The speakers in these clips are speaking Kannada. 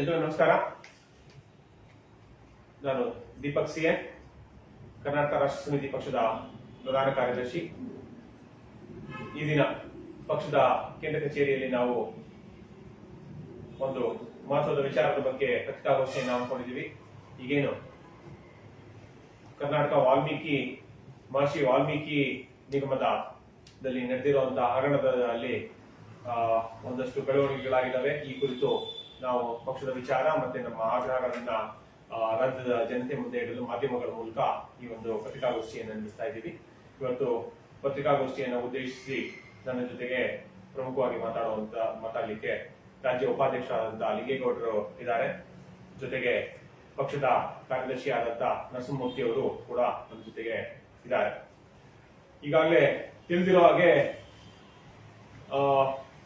ಎಲ್ರಿಗೂ ನಮಸ್ಕಾರ. ನಾನು ದೀಪಕ್ ಸಿ ಎನ್ ಕರ್ನಾಟಕ ರಾಷ್ಟ್ರ ಸಮಿತಿ ಪಕ್ಷದ ಪ್ರಧಾನ ಕಾರ್ಯದರ್ಶಿ. ಈ ದಿನ ಪಕ್ಷದ ಕೇಂದ್ರ ಕಚೇರಿಯಲ್ಲಿ ನಾವು ಒಂದು ಮಹತ್ವದ ವಿಚಾರದ ಬಗ್ಗೆ ಪತ್ರಿಕಾಗೋಷ್ಠಿಯನ್ನು ಹಮ್ಮಿಕೊಂಡಿದ್ದೀವಿ ಈಗೇನು? ಕರ್ನಾಟಕ ವಾಲ್ಮೀಕಿ, ಮಹರ್ಷಿ ವಾಲ್ಮೀಕಿ ನಿಗಮದಲ್ಲಿ ನಡೆದಿರುವಂತಹ ಹಗರಣದಲ್ಲಿ ಒಂದಷ್ಟು ಬೆಳವಣಿಗೆಗಳಾಗಿದ್ದಾವೆ. ಈ ಕುರಿತು ನಾವು ಪಕ್ಷದ ವಿಚಾರ ಮತ್ತೆ ನಮ್ಮ ಆಗ್ರಹಗಳನ್ನ ರಾಜ್ಯದ ಜನತೆ ಮುಂದೆ ಇಡಲು ಮಾಧ್ಯಮಗಳ ಮೂಲಕ ಈ ಒಂದು ಪತ್ರಿಕಾಗೋಷ್ಠಿಯನ್ನು ನಡೆಸ್ತಾ ಇದ್ದೀವಿ. ಇವತ್ತು ಪತ್ರಿಕಾಗೋಷ್ಠಿಯನ್ನು ಉದ್ದೇಶಿಸಿ ನನ್ನ ಜೊತೆಗೆ ಪ್ರಮುಖವಾಗಿ ಮಾತಾಡುವಂತ, ಮಾತಾಡಲಿಕ್ಕೆ ರಾಜ್ಯ ಉಪಾಧ್ಯಕ್ಷರಾದಂತಹ ಲಿಂಗೇಗೌಡರು ಇದ್ದಾರೆ. ಜೊತೆಗೆ ಪಕ್ಷದ ಕಾರ್ಯದರ್ಶಿ ಆದಂತ ನರಸಿಂಹಮೂರ್ತಿ ಅವರು ಕೂಡ ನಮ್ಮ ಜೊತೆಗೆ ಇದ್ದಾರೆ. ಈಗಾಗಲೇ ತಿಳಿದಿರೋ ಹಾಗೆ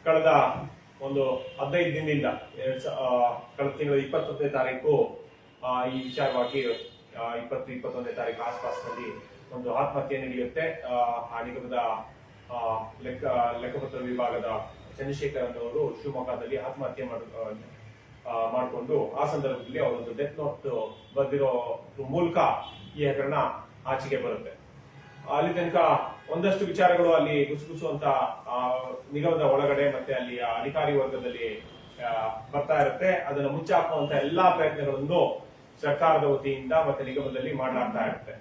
ಕಳೆದ ಒಂದು ಹದಿನೈದು ದಿನದಿಂದ ಎರಡ್ ಕಳೆದ ತಿಂಗಳ ಇಪ್ಪತ್ತೊಂದನೇ ತಾರೀಕು ಈ ವಿಚಾರವಾಗಿ ಇಪ್ಪತ್ತು ಇಪ್ಪತ್ತೊಂದನೇ ತಾರೀಕು ಆಸ್ಪಾಸ್ನಲ್ಲಿ ಒಂದು ಆತ್ಮಹತ್ಯೆ ನಡೆಯುತ್ತೆ. ಆ, ನಿಗಮದ ಲೆಕ್ಕ ಲೆಕ್ಕಪತ್ರ ವಿಭಾಗದ ಚಂದ್ರಶೇಖರ್ ಅನ್ನೋರು ಶಿವಮೊಗ್ಗದಲ್ಲಿ ಆತ್ಮಹತ್ಯೆ ಮಾಡ ಮಾಡಿಕೊಂಡು ಆ ಸಂದರ್ಭದಲ್ಲಿ ಅವರೊಂದು ಡೆತ್ ನೋಟ್ ಬರೆದಿರೋ ಮೂಲಕ ಈ ಹಗರಣ ಆಚೆಗೆ ಬರುತ್ತೆ. ಅಲ್ಲಿ ತನಕ ಒಂದಷ್ಟು ವಿಚಾರಗಳು ಅಲ್ಲಿ ಗುಸುಗುಸುವಂತ ನಿಗಮದ ಒಳಗಡೆ ಮತ್ತೆ ಅಲ್ಲಿ ಅಧಿಕಾರಿ ವರ್ಗದಲ್ಲಿ ಬರ್ತಾ ಇರುತ್ತೆ. ಅದನ್ನು ಮುಚ್ಚಾಕುವಂತ ಎಲ್ಲಾ ಪ್ರಯತ್ನಗಳನ್ನು ಸರ್ಕಾರದ ವತಿಯಿಂದ ಮತ್ತೆ ನಿಗಮದಲ್ಲಿ ಮಾಡಲಾಗ್ತಾ ಇರುತ್ತೆ.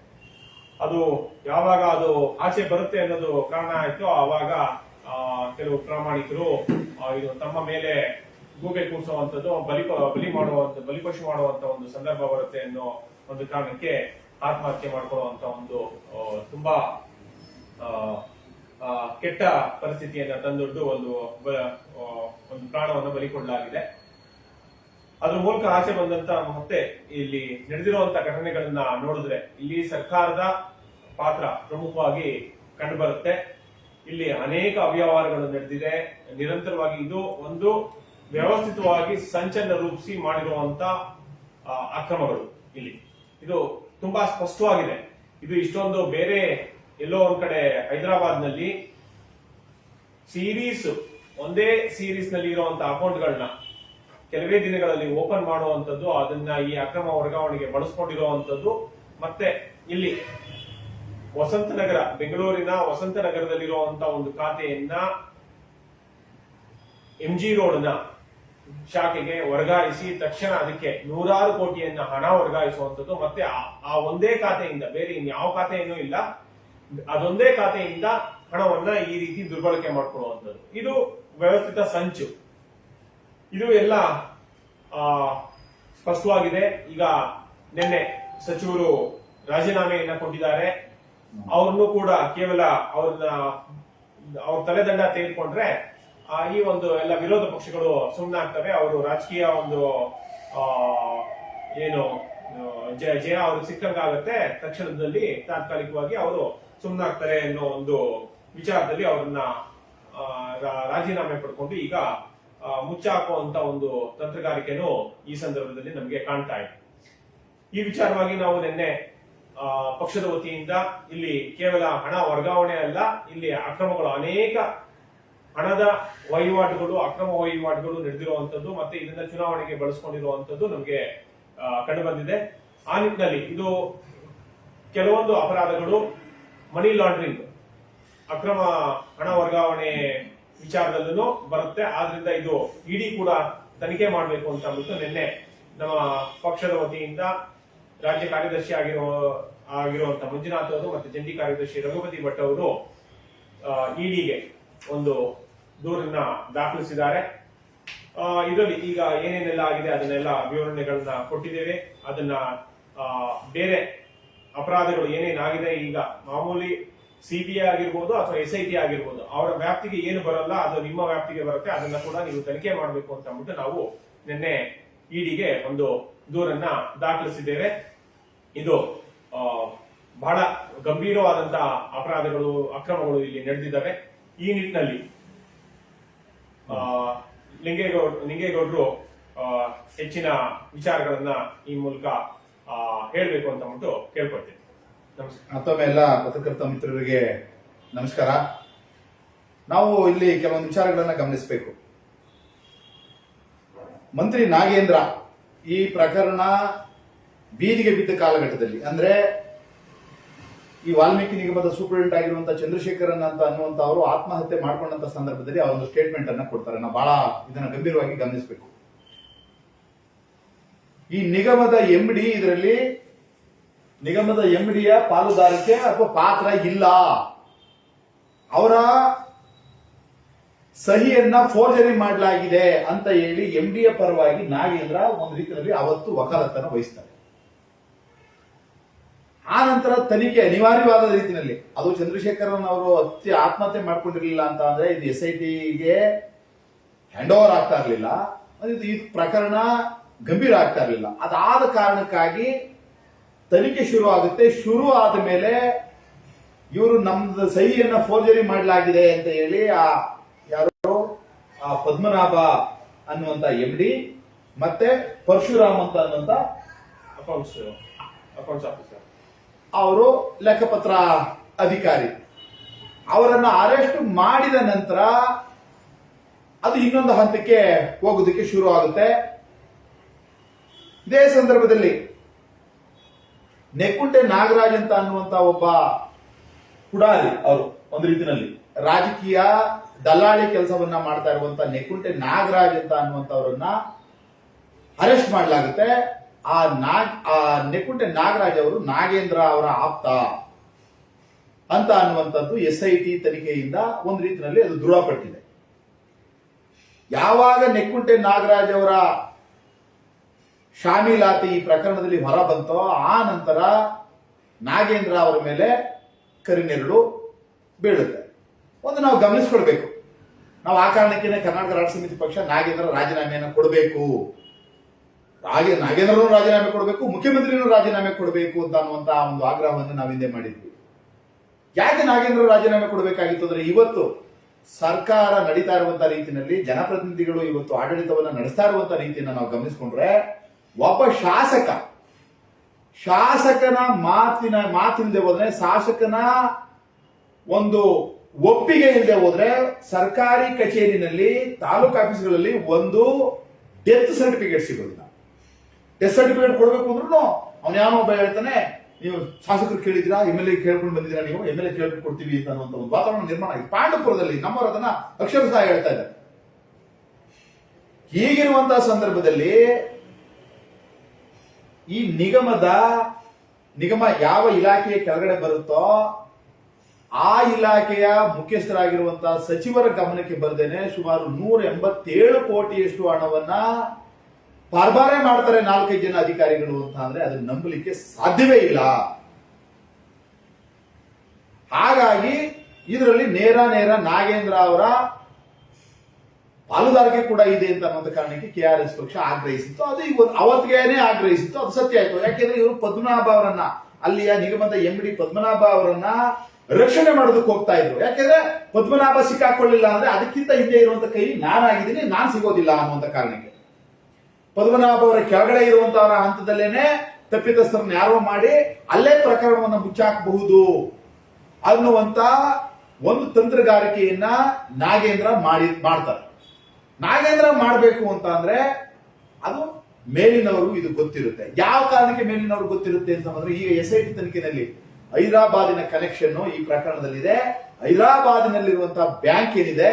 ಅದು ಯಾವಾಗ ಅದು ಆಚೆ ಬರುತ್ತೆ ಅನ್ನೋದು ಕಾರಣ ಆಯ್ತು. ಆವಾಗ ಕೆಲವು ಪ್ರಾಮಾಣಿಕರು ಇದು ತಮ್ಮ ಮೇಲೆ ಗೂಬೆ ಕೂರಿಸುವಂತದ್ದು ಬಲಿ ಬಲಿ ಮಾಡುವಂತ, ಬಲಿಪಶು ಮಾಡುವಂತ ಒಂದು ಸಂದರ್ಭ ಬರುತ್ತೆ ಅನ್ನೋ ಒಂದು ಕಾರಣಕ್ಕೆ ಆತ್ಮಹತ್ಯೆ ಮಾಡ್ಕೊಳ್ಳುವಂತ ಒಂದು ತುಂಬಾ ಕೆಟ್ಟ ಪರಿಸ್ಥಿತಿಯನ್ನ ತಂದೊಡ್ಡು ಒಂದು ಒಂದು ಪ್ರಾಣವನ್ನು ಬಲಿ ಕೊಡಲಾಗಿದೆ ಅದ್ರ ಮೂಲಕ ಆಚೆ ಬಂದಂತ ಮತ್ತೆ ಇಲ್ಲಿ ನಡೆದಿರುವಂತ ಘಟನೆಗಳನ್ನ ನೋಡಿದ್ರೆ ಇಲ್ಲಿ ಸರ್ಕಾರದ ಪಾತ್ರ ಪ್ರಮುಖವಾಗಿ ಕಂಡುಬರುತ್ತೆ. ಇಲ್ಲಿ ಅನೇಕ ಅವ್ಯವಹಾರಗಳು ನಡೆದಿದೆ. ನಿರಂತರವಾಗಿ ಇದು ಒಂದು ವ್ಯವಸ್ಥಿತವಾಗಿ ಸಂಚನ್ನ ರೂಪಿಸಿ ಮಾಡಿರುವಂತ ಅಕ್ರಮಗಳು ಇಲ್ಲಿ. ಇದು ತುಂಬಾ ಸ್ಪಷ್ಟವಾಗಿದೆ. ಇದು ಇಷ್ಟೊಂದು ಬೇರೆ ಎಲ್ಲೋ ಒಂದ್ ಕಡೆ ಹೈದರಾಬಾದ್ನಲ್ಲಿ ಸೀರೀಸ್ ಒಂದೇ ಸೀರೀಸ್ನಲ್ಲಿ ಇರುವಂತಹ ಅಕೌಂಟ್ಗಳನ್ನ ಕೆಲವೇ ದಿನಗಳಲ್ಲಿ ಓಪನ್ ಮಾಡುವಂತದ್ದು ಅದನ್ನ ಈ ಅಕ್ರಮ ವರ್ಗಾವಣೆಗೆ ಬಳಸ್ಕೊಂಡಿರುವಂತದ್ದು ಮತ್ತೆ ಇಲ್ಲಿ ವಸಂತ ನಗರ ಬೆಂಗಳೂರಿನ ವಸಂತ ನಗರದಲ್ಲಿರುವಂತ ಒಂದು ಖಾತೆಯನ್ನ ಎಂ ಜಿ ರೋಡ್ನ ಶಾಖೆಗೆ ವರ್ಗಾಯಿಸಿ, ತಕ್ಷಣ ಅದಕ್ಕೆ ನೂರಾರು ಕೋಟಿಯನ್ನ ಹಣ ವರ್ಗಾಯಿಸುವಂತದ್ದು ಮತ್ತೆ ಆ- ಒಂದೇ ಖಾತೆಯಿಂದ, ಬೇರೆ ಇನ್ಯಾವ ಖಾತೆಯೂ ಇಲ್ಲ. ಅದೊಂದೇ ಖಾತೆಯಿಂದ ಹಣವನ್ನ ಈ ರೀತಿ ದುರ್ಬಳಕೆ ಮಾಡ್ಕೊಳ್ಳುವಂಥದ್ದು. ಇದು ವ್ಯವಸ್ಥಿತ ಸಂಚು. ಇದು ಎಲ್ಲ ಸ್ಪಷ್ಟವಾಗಿದೆ. ಈಗ ನಿನ್ನೆ ಸಚಿವರು ರಾಜೀನಾಮೆಯನ್ನ ಕೊಟ್ಟಿದ್ದಾರೆ. ಅವ್ರನ್ನು ಕೂಡ ಕೇವಲ ಅವ್ರನ್ನ, ಅವ್ರ ತಲೆದಂಡ ತೆಗೆದುಕೊಂಡ್ರೆ ಈ ಒಂದು ಎಲ್ಲ ವಿರೋಧ ಪಕ್ಷಗಳು ಸುಮ್ಮನಾಗ್ತವೆ ಅವರು ರಾಜಕೀಯ ಒಂದು ಏನು ಜಯ ಅವ್ರಿಗೆ ಸಿಕ್ಕಂಗಾಗತ್ತೆ. ತಕ್ಷಣದಲ್ಲಿ ತಾತ್ಕಾಲಿಕವಾಗಿ ಅವರು ಸುಮ್ಮನಾಗ್ತಾರೆ ಅನ್ನೋ ಒಂದು ವಿಚಾರದಲ್ಲಿ ಅವರನ್ನ ರಾಜೀನಾಮೆ ಪಡ್ಕೊಂಡು ಈಗ ಮುಚ್ಚಾಕೋ ಅಂತ ಒಂದು ತಂತ್ರಗಾರಿಕೆನೂ ಈ ಸಂದರ್ಭದಲ್ಲಿ ನಮಗೆ ಕಾಣ್ತಾ ಇದೆ. ಈ ವಿಚಾರವಾಗಿ ನಾವು ನಿನ್ನೆ ಪಕ್ಷದ ವತಿಯಿಂದ ಇಲ್ಲಿ ಕೇವಲ ಹಣ ವರ್ಗಾವಣೆ ಅಲ್ಲ, ಇಲ್ಲಿ ಅಕ್ರಮಗಳು ಅನೇಕ ಹಣದ ವಹಿವಾಟುಗಳು, ಅಕ್ರಮ ವಹಿವಾಟುಗಳು ನಡೆದಿರುವಂತದ್ದು ಮತ್ತೆ ಇದನ್ನ ಚುನಾವಣೆಗೆ ಬಳಸ್ಕೊಂಡಿರುವಂತದ್ದು ನಮಗೆ ಕಂಡು ಬಂದಿದೆ. ಆ ನಿಟ್ಟಿನಲ್ಲಿ ಇದು ಕೆಲವೊಂದು ಅಪರಾಧಗಳು ಮನಿ ಲಾಂಡ್ರಿಂಗ್, ಅಕ್ರಮ ಹಣ ವರ್ಗಾವಣೆ ವಿಚಾರದಲ್ಲೂ ಬರುತ್ತೆ. ಆದ್ರಿಂದ ಇದು ಇಡಿ ಕೂಡ ತನಿಖೆ ಮಾಡಬೇಕು ಅಂತ ಅಂದ್ಬಿಟ್ಟು ನಿನ್ನೆ ನಮ್ಮ ಪಕ್ಷದ ವತಿಯಿಂದ ರಾಜ್ಯ ಕಾರ್ಯದರ್ಶಿ ಆಗಿರೋ, ಆಗಿರುವಂತ ಮಂಜುನಾಥ್ ಅವರು ಮತ್ತೆ ಜಂಟಿ ಕಾರ್ಯದರ್ಶಿ ರಘುಪತಿ ಭಟ್ ಅವರು ಇಡಿಗೆ ಒಂದು ದೂರನ್ನ ದಾಖಲಿಸಿದ್ದಾರೆ. ಇದರಲ್ಲಿ ಈಗ ಏನೇನೆಲ್ಲ ಆಗಿದೆ ಅದನ್ನೆಲ್ಲ ವಿವರಣೆಗಳನ್ನ ಕೊಟ್ಟಿದ್ದೇವೆ. ಅದನ್ನ ಬೇರೆ ಅಪರಾಧಗಳು ಏನೇನಾಗಿದೆ ಈಗ? ಮಾಮೂಲಿ ಸಿಬಿಐ ಆಗಿರ್ಬೋದು ಅಥವಾ ಎಸ್ ಐ ಟಿ ಆಗಿರ್ಬೋದು, ಅವರ ವ್ಯಾಪ್ತಿಗೆ ಏನು ಬರಲ್ಲ, ಅದು ನಿಮ್ಮ ವ್ಯಾಪ್ತಿಗೆ ಬರುತ್ತೆ, ಅದನ್ನ ಕೂಡ ನೀವು ತನಿಖೆ ಮಾಡಬೇಕು ಅಂತ ಅಂದ್ಬಿಟ್ಟು ನಾವು ನಿನ್ನೆ ಇಡಿಗೆ ಒಂದು ದೂರನ್ನ ದಾಖಲಿಸಿದ್ದೇವೆ. ಇದು ಬಹಳ ಗಂಭೀರವಾದಂತಹ ಅಪರಾಧಗಳು, ಅಕ್ರಮಗಳು ಇಲ್ಲಿ ನಡೆದಿದ್ದಾವೆ. ಈ ನಿಟ್ಟಿನಲ್ಲಿ ಲಿಂಗೇಗೌಡ, ಲಿಂಗೇಗೌಡರು ಹೆಚ್ಚಿನ ವಿಚಾರಗಳನ್ನ ಈ ಮೂಲಕ ಹೇಳ್ಬೇಕು ಅಂತ ಅಂದ್ಬಿಟ್ಟು ಕೇಳ್ಕೊಳ್ತೀನಿ. ನಮಸ್ಕಾರ. ಮತ್ತೊಮ್ಮೆ ಎಲ್ಲ ಪತ್ರಕರ್ತ ಮಿತ್ರರಿಗೆ ನಮಸ್ಕಾರ. ನಾವು ಇಲ್ಲಿ ಕೆಲವೊಂದು ವಿಚಾರಗಳನ್ನ ಗಮನಿಸಬೇಕು. ಮಂತ್ರಿ ನಾಗೇಂದ್ರ ಈ ಪ್ರಕರಣ ಬೀದಿಗೆ ಬಿದ್ದ ಕಾಲಘಟ್ಟದಲ್ಲಿ, ಅಂದ್ರೆ ಈ ವಾಲ್ಮೀಕಿ ನಿಗಮದ ಸೂಪರಿಂಟೆಂಡೆಂಟ್ ಆಗಿರುವಂತಹ ಚಂದ್ರಶೇಖರನ್ ಅಂತ ಅನ್ನುವಂತ ಅವರು ಆತ್ಮಹತ್ಯೆ ಮಾಡಿಕೊಂಡಂತ ಸಂದರ್ಭದಲ್ಲಿ ಅವರೊಂದು ಸ್ಟೇಟ್ಮೆಂಟ್ ಅನ್ನ ಕೊಡ್ತಾರೆ. ನಾವು ಬಹಳ ಇದನ್ನ ಗಂಭೀರವಾಗಿ ಗಮನಿಸಬೇಕು. ಈ ನಿಗಮದ ಎಂ ಡಿ ಇದರಲ್ಲಿ ನಿಗಮದ ಎಂ ಡಿಯ ಪಾಲುದಾರಿಕೆ ಅಥವಾ ಪಾತ್ರ ಇಲ್ಲ. ಅವರ ಸಹಿಯನ್ನ ಫೋರ್ಜರಿ ಮಾಡಲಾಗಿದೆ ಅಂತ ಹೇಳಿ ಎಂ ಡಿಯ ಪರವಾಗಿ ನಾಗೇಂದ್ರ ಒಂದು ರೀತಿಯಲ್ಲಿ ಅವತ್ತು ವಕಾಲತ್ತನ್ನು ವಹಿಸ್ತಾರೆ. ಆ ನಂತರ ತನಿಖೆ ಅನಿವಾರ್ಯವಾದ ರೀತಿಯಲ್ಲಿ. ಅದು ಚಂದ್ರಶೇಖರನ್ ಅವರು ಅತಿ ಆತ್ಮಹತ್ಯೆ ಮಾಡ್ಕೊಂಡಿರ್ಲಿಲ್ಲ ಅಂತ ಅಂದ್ರೆ ಇದು ಎಸ್ ಐ ಟಿಗೆ ಹ್ಯಾಂಡ್ ಓವರ್ ಆಗ್ತಾ ಇರಲಿಲ್ಲ. ಇದು ಪ್ರಕರಣ ಗಂಭೀರ ಆಗ್ತಾ ಇರಲಿಲ್ಲ. ಅದಾದ ಕಾರಣಕ್ಕಾಗಿ ತನಿಖೆ ಶುರು ಆಗುತ್ತೆ. ಶುರು ಆದ ಮೇಲೆ ಇವರು ನಮ್ದು ಸಹಿಯನ್ನ ಫೋರ್ಜರಿ ಮಾಡಲಾಗಿದೆ ಅಂತ ಹೇಳಿ ಆ ಯಾರು ಆ ಪದ್ಮನಾಭ ಅನ್ನುವಂತ ಎಂ ಡಿ ಮತ್ತೆ ಪರಶುರಾಮ್ ಅಂತ ಅನ್ನುವಂತ ಅಕೌಂಟ್ಸ್ ಅಕೌಂಟ್ಸ್ ಆಫೀಸರ್. ಅವರು ಲೆಕ್ಕಪತ್ರ ಅಧಿಕಾರಿ. ಅವರನ್ನ ಅರೆಸ್ಟ್ ಮಾಡಿದ ನಂತರ ಅದು ಇನ್ನೊಂದು ಹಂತಕ್ಕೆ ಹೋಗೋದಕ್ಕೆ ಶುರು ಆಗುತ್ತೆ. ಇದೇ ಸಂದರ್ಭದಲ್ಲಿ ನೆಕ್ಕುಂಟೆ ನಾಗರಾಜ್ ಅಂತ ಅನ್ನುವಂತ ಒಬ್ಬ ಪುಡಾರಿ ಅವರು ಒಂದು ರೀತಿಯಲ್ಲಿ ರಾಜಕೀಯ ದಲ್ಲಾಳಿ ಕೆಲಸವನ್ನ ಮಾಡ್ತಾ ಇರುವಂತ ನೆಕ್ಕುಂಟೆ ನಾಗರಾಜ್ ಅಂತ ಅನ್ನುವಂಥವ್ರನ್ನ ಅರೆಸ್ಟ್ ಮಾಡಲಾಗುತ್ತೆ. ಆ ನಾಗ್, ಆ ನೆಕ್ಕುಂಟೆ ನಾಗರಾಜ್ ಅವರು ನಾಗೇಂದ್ರ ಅವರ ಆಪ್ತ ಅಂತ ಅನ್ನುವಂಥದ್ದು ಎಸ್ ಐ ಟಿ ತನಿಖೆಯಿಂದ ಒಂದು ರೀತಿಯಲ್ಲಿ ಅದು ದೃಢಪಟ್ಟಿದೆ. ಯಾವಾಗ ನೆಕ್ಕುಂಟೆ ನಾಗರಾಜ್ ಅವರ ಶಾಮೀಲಾತಿ ಈ ಪ್ರಕರಣದಲ್ಲಿ ಹೊರ ಬಂತೋ ಆ ನಂತರ ನಾಗೇಂದ್ರ ಅವರ ಮೇಲೆ ಕರಿನೆರಳು ಬೀಳುತ್ತೆ. ಒಂದು ನಾವು ಗಮನಿಸ್ಕೊಳ್ಬೇಕು. ನಾವು ಆ ಕಾರಣಕ್ಕೇನೆ ಕರ್ನಾಟಕ ರಾಜ್ಯ ಸಮಿತಿ ಪಕ್ಷ ನಾಗೇಂದ್ರ ರಾಜೀನಾಮೆಯನ್ನು ಕೊಡಬೇಕು. ಹಾಗೆ ನಾಗೇಂದ್ರನು ರಾಜೀನಾಮೆ ಕೊಡಬೇಕು, ಮುಖ್ಯಮಂತ್ರಿನೂ ರಾಜೀನಾಮೆ ಕೊಡಬೇಕು ಅಂತ ಅನ್ನುವಂತ ಒಂದು ಆಗ್ರಹವನ್ನು ನಾವು ಹಿಂದೆ ಮಾಡಿದ್ವಿ. ಯಾಕೆ ನಾಗೇಂದ್ರ ರಾಜೀನಾಮೆ ಕೊಡಬೇಕಾಗಿತ್ತು ಅಂದ್ರೆ ಇವತ್ತು ಸರ್ಕಾರ ನಡೀತಾ ಇರುವಂತಹ ರೀತಿಯಲ್ಲಿ ಜನಪ್ರತಿನಿಧಿಗಳು ಇವತ್ತು ಆಡಳಿತವನ್ನು ನಡೆಸ್ತಾ ಇರುವಂತಹ ರೀತಿಯನ್ನು ನಾವು ಗಮನಿಸಿಕೊಂಡ್ರೆ ಒಬ್ಬ ಶಾಸಕ. ಶಾಸಕನ ಮಾತಿನ ಮಾತಿಲ್ಲದೆ ಹೋದ್ರೆ, ಶಾಸಕನ ಒಂದು ಒಪ್ಪಿಗೆ ಇಲ್ಲದೆ ಹೋದ್ರೆ ಸರ್ಕಾರಿ ಕಚೇರಿನಲ್ಲಿ, ತಾಲೂಕು ಆಫೀಸ್ಗಳಲ್ಲಿ ಒಂದು ಡೆತ್ ಸರ್ಟಿಫಿಕೇಟ್ ಸಿಗೋದಿಲ್ಲ. ಡೆತ್ ಸರ್ಟಿಫಿಕೇಟ್ ಕೊಡಬೇಕು ಅಂದ್ರೂ ಅವ್ನು ಯಾವ ಒಬ್ಬ ಹೇಳ್ತಾನೆ, ನೀವು ಶಾಸಕರು ಕೇಳಿದಿರಾ ಎಂ ಎಲ್ ಎ ಕೇಳ್ಕೊಂಡು ಬಂದಿದ್ದೀರಾ ನೀವು? ಎಂ ಎಲ್ ಎ ಕೇಳ್ಕೊಂಡು ಕೊಡ್ತೀವಿ ಅನ್ನುವಂಥ ಒಂದು ವಾತಾವರಣ ನಿರ್ಮಾಣ ಆಗಿದೆ. ಪಾಂಡವಪುರದಲ್ಲಿ ನಮ್ಮವರು ಅದನ್ನ ಅಕ್ಷರಶಃ ಹೇಳ್ತಾ ಇದ್ದಾರೆ. ಹೀಗಿರುವಂತಹ ಸಂದರ್ಭದಲ್ಲಿ ಈ ನಿಗಮದ, ನಿಗಮ ಯಾವ ಇಲಾಖೆಯ ಕೆಳಗಡೆ ಬರುತ್ತೋ ಆ ಇಲಾಖೆಯ ಮುಖ್ಯಸ್ಥರಾಗಿರುವಂತಹ ಸಚಿವರ ಗಮನಕ್ಕೆ ಬರ್ದೇನೆ ಸುಮಾರು ನೂರ ಎಂಬತ್ತೇಳು ಕೋಟಿಯಷ್ಟು ಹಣವನ್ನ ಪರ್ಬಾರೆ ಮಾಡ್ತಾರೆ ನಾಲ್ಕೈದು ಜನ ಅಧಿಕಾರಿಗಳು ಅಂತ ಅಂದ್ರೆ ಅದನ್ನ ನಂಬಲಿಕ್ಕೆ ಸಾಧ್ಯವೇ ಇಲ್ಲ. ಹಾಗಾಗಿ ಇದರಲ್ಲಿ ನೇರ ನೇರ ನಾಗೇಂದ್ರ ಅವರ ಪಾಲುದಾರಿಕೆ ಕೂಡ ಇದೆ ಅಂತ ಅನ್ನೋದ ಕಾರಣಕ್ಕೆ ಕೆ ಆರ್ ಎಸ್ ಪಕ್ಷ ಆಗ್ರಹಿಸಿತ್ತು. ಅದು ಇವತ್ತು ಅವತ್ತಿಗೆನೇ ಆಗ್ರಹಿಸಿತ್ತು. ಅದು ಸತ್ಯ ಆಯ್ತು. ಯಾಕೆಂದ್ರೆ ಇವರು ಪದ್ಮನಾಭ ಅವರನ್ನ, ಅಲ್ಲಿಯ ನಿಗಮದ ಎಂ ಡಿ ಪದ್ಮನಾಭ ಅವರನ್ನ ರಕ್ಷಣೆ ಮಾಡೋದಕ್ಕೆ ಹೋಗ್ತಾ ಇದ್ರು. ಯಾಕೆಂದ್ರೆ ಪದ್ಮನಾಭ ಸಿಕ್ಕಾಕೊಳ್ಳಿಲ್ಲ ಅಂದ್ರೆ ಅದಕ್ಕಿಂತ ಹಿಂದೆ ಇರುವಂತ ಕೈ ನಾನಾಗಿದ್ದೀನಿ, ನಾನ್ ಸಿಗೋದಿಲ್ಲ ಅನ್ನುವಂತ ಕಾರಣಕ್ಕೆ. ಪದ್ಮನಾಭ ಅವರ ಕೆಳಗಡೆ ಇರುವಂತವರ ಹಂತದಲ್ಲೇನೆ ತಪ್ಪಿತಸ್ಥರನ್ನ ಯಾರೋ ಮಾಡಿ ಅಲ್ಲೇ ಪ್ರಕರಣವನ್ನು ಮುಚ್ಚಾಕಬಹುದು ಅನ್ನುವಂತ ಒಂದು ತಂತ್ರಗಾರಿಕೆಯನ್ನ ನಾಗೇಂದ್ರ ಮಾಡಿ, ಮಾಡ್ತಾರೆ. ನಾಗೇಂದ್ರ ಮಾಡಬೇಕು ಅಂತ ಅಂದ್ರೆ ಅದು ಮೇಲಿನವರು ಇದು ಗೊತ್ತಿರುತ್ತೆ. ಯಾವ ಕಾರಣಕ್ಕೆ ಮೇಲಿನವರು ಗೊತ್ತಿರುತ್ತೆ ಅಂತ ಅಂದ್ರೆ ಈಗ ಎಸ್ ಐ ಟಿ ತನಿಖೆನಲ್ಲಿ ಹೈದರಾಬಾದಿನ ಕನೆಕ್ಷನ್ ಈ ಪ್ರಕರಣದಲ್ಲಿದೆ. ಹೈದರಾಬಾದಿನಲ್ಲಿರುವಂತಹ ಬ್ಯಾಂಕ್ ಏನಿದೆ,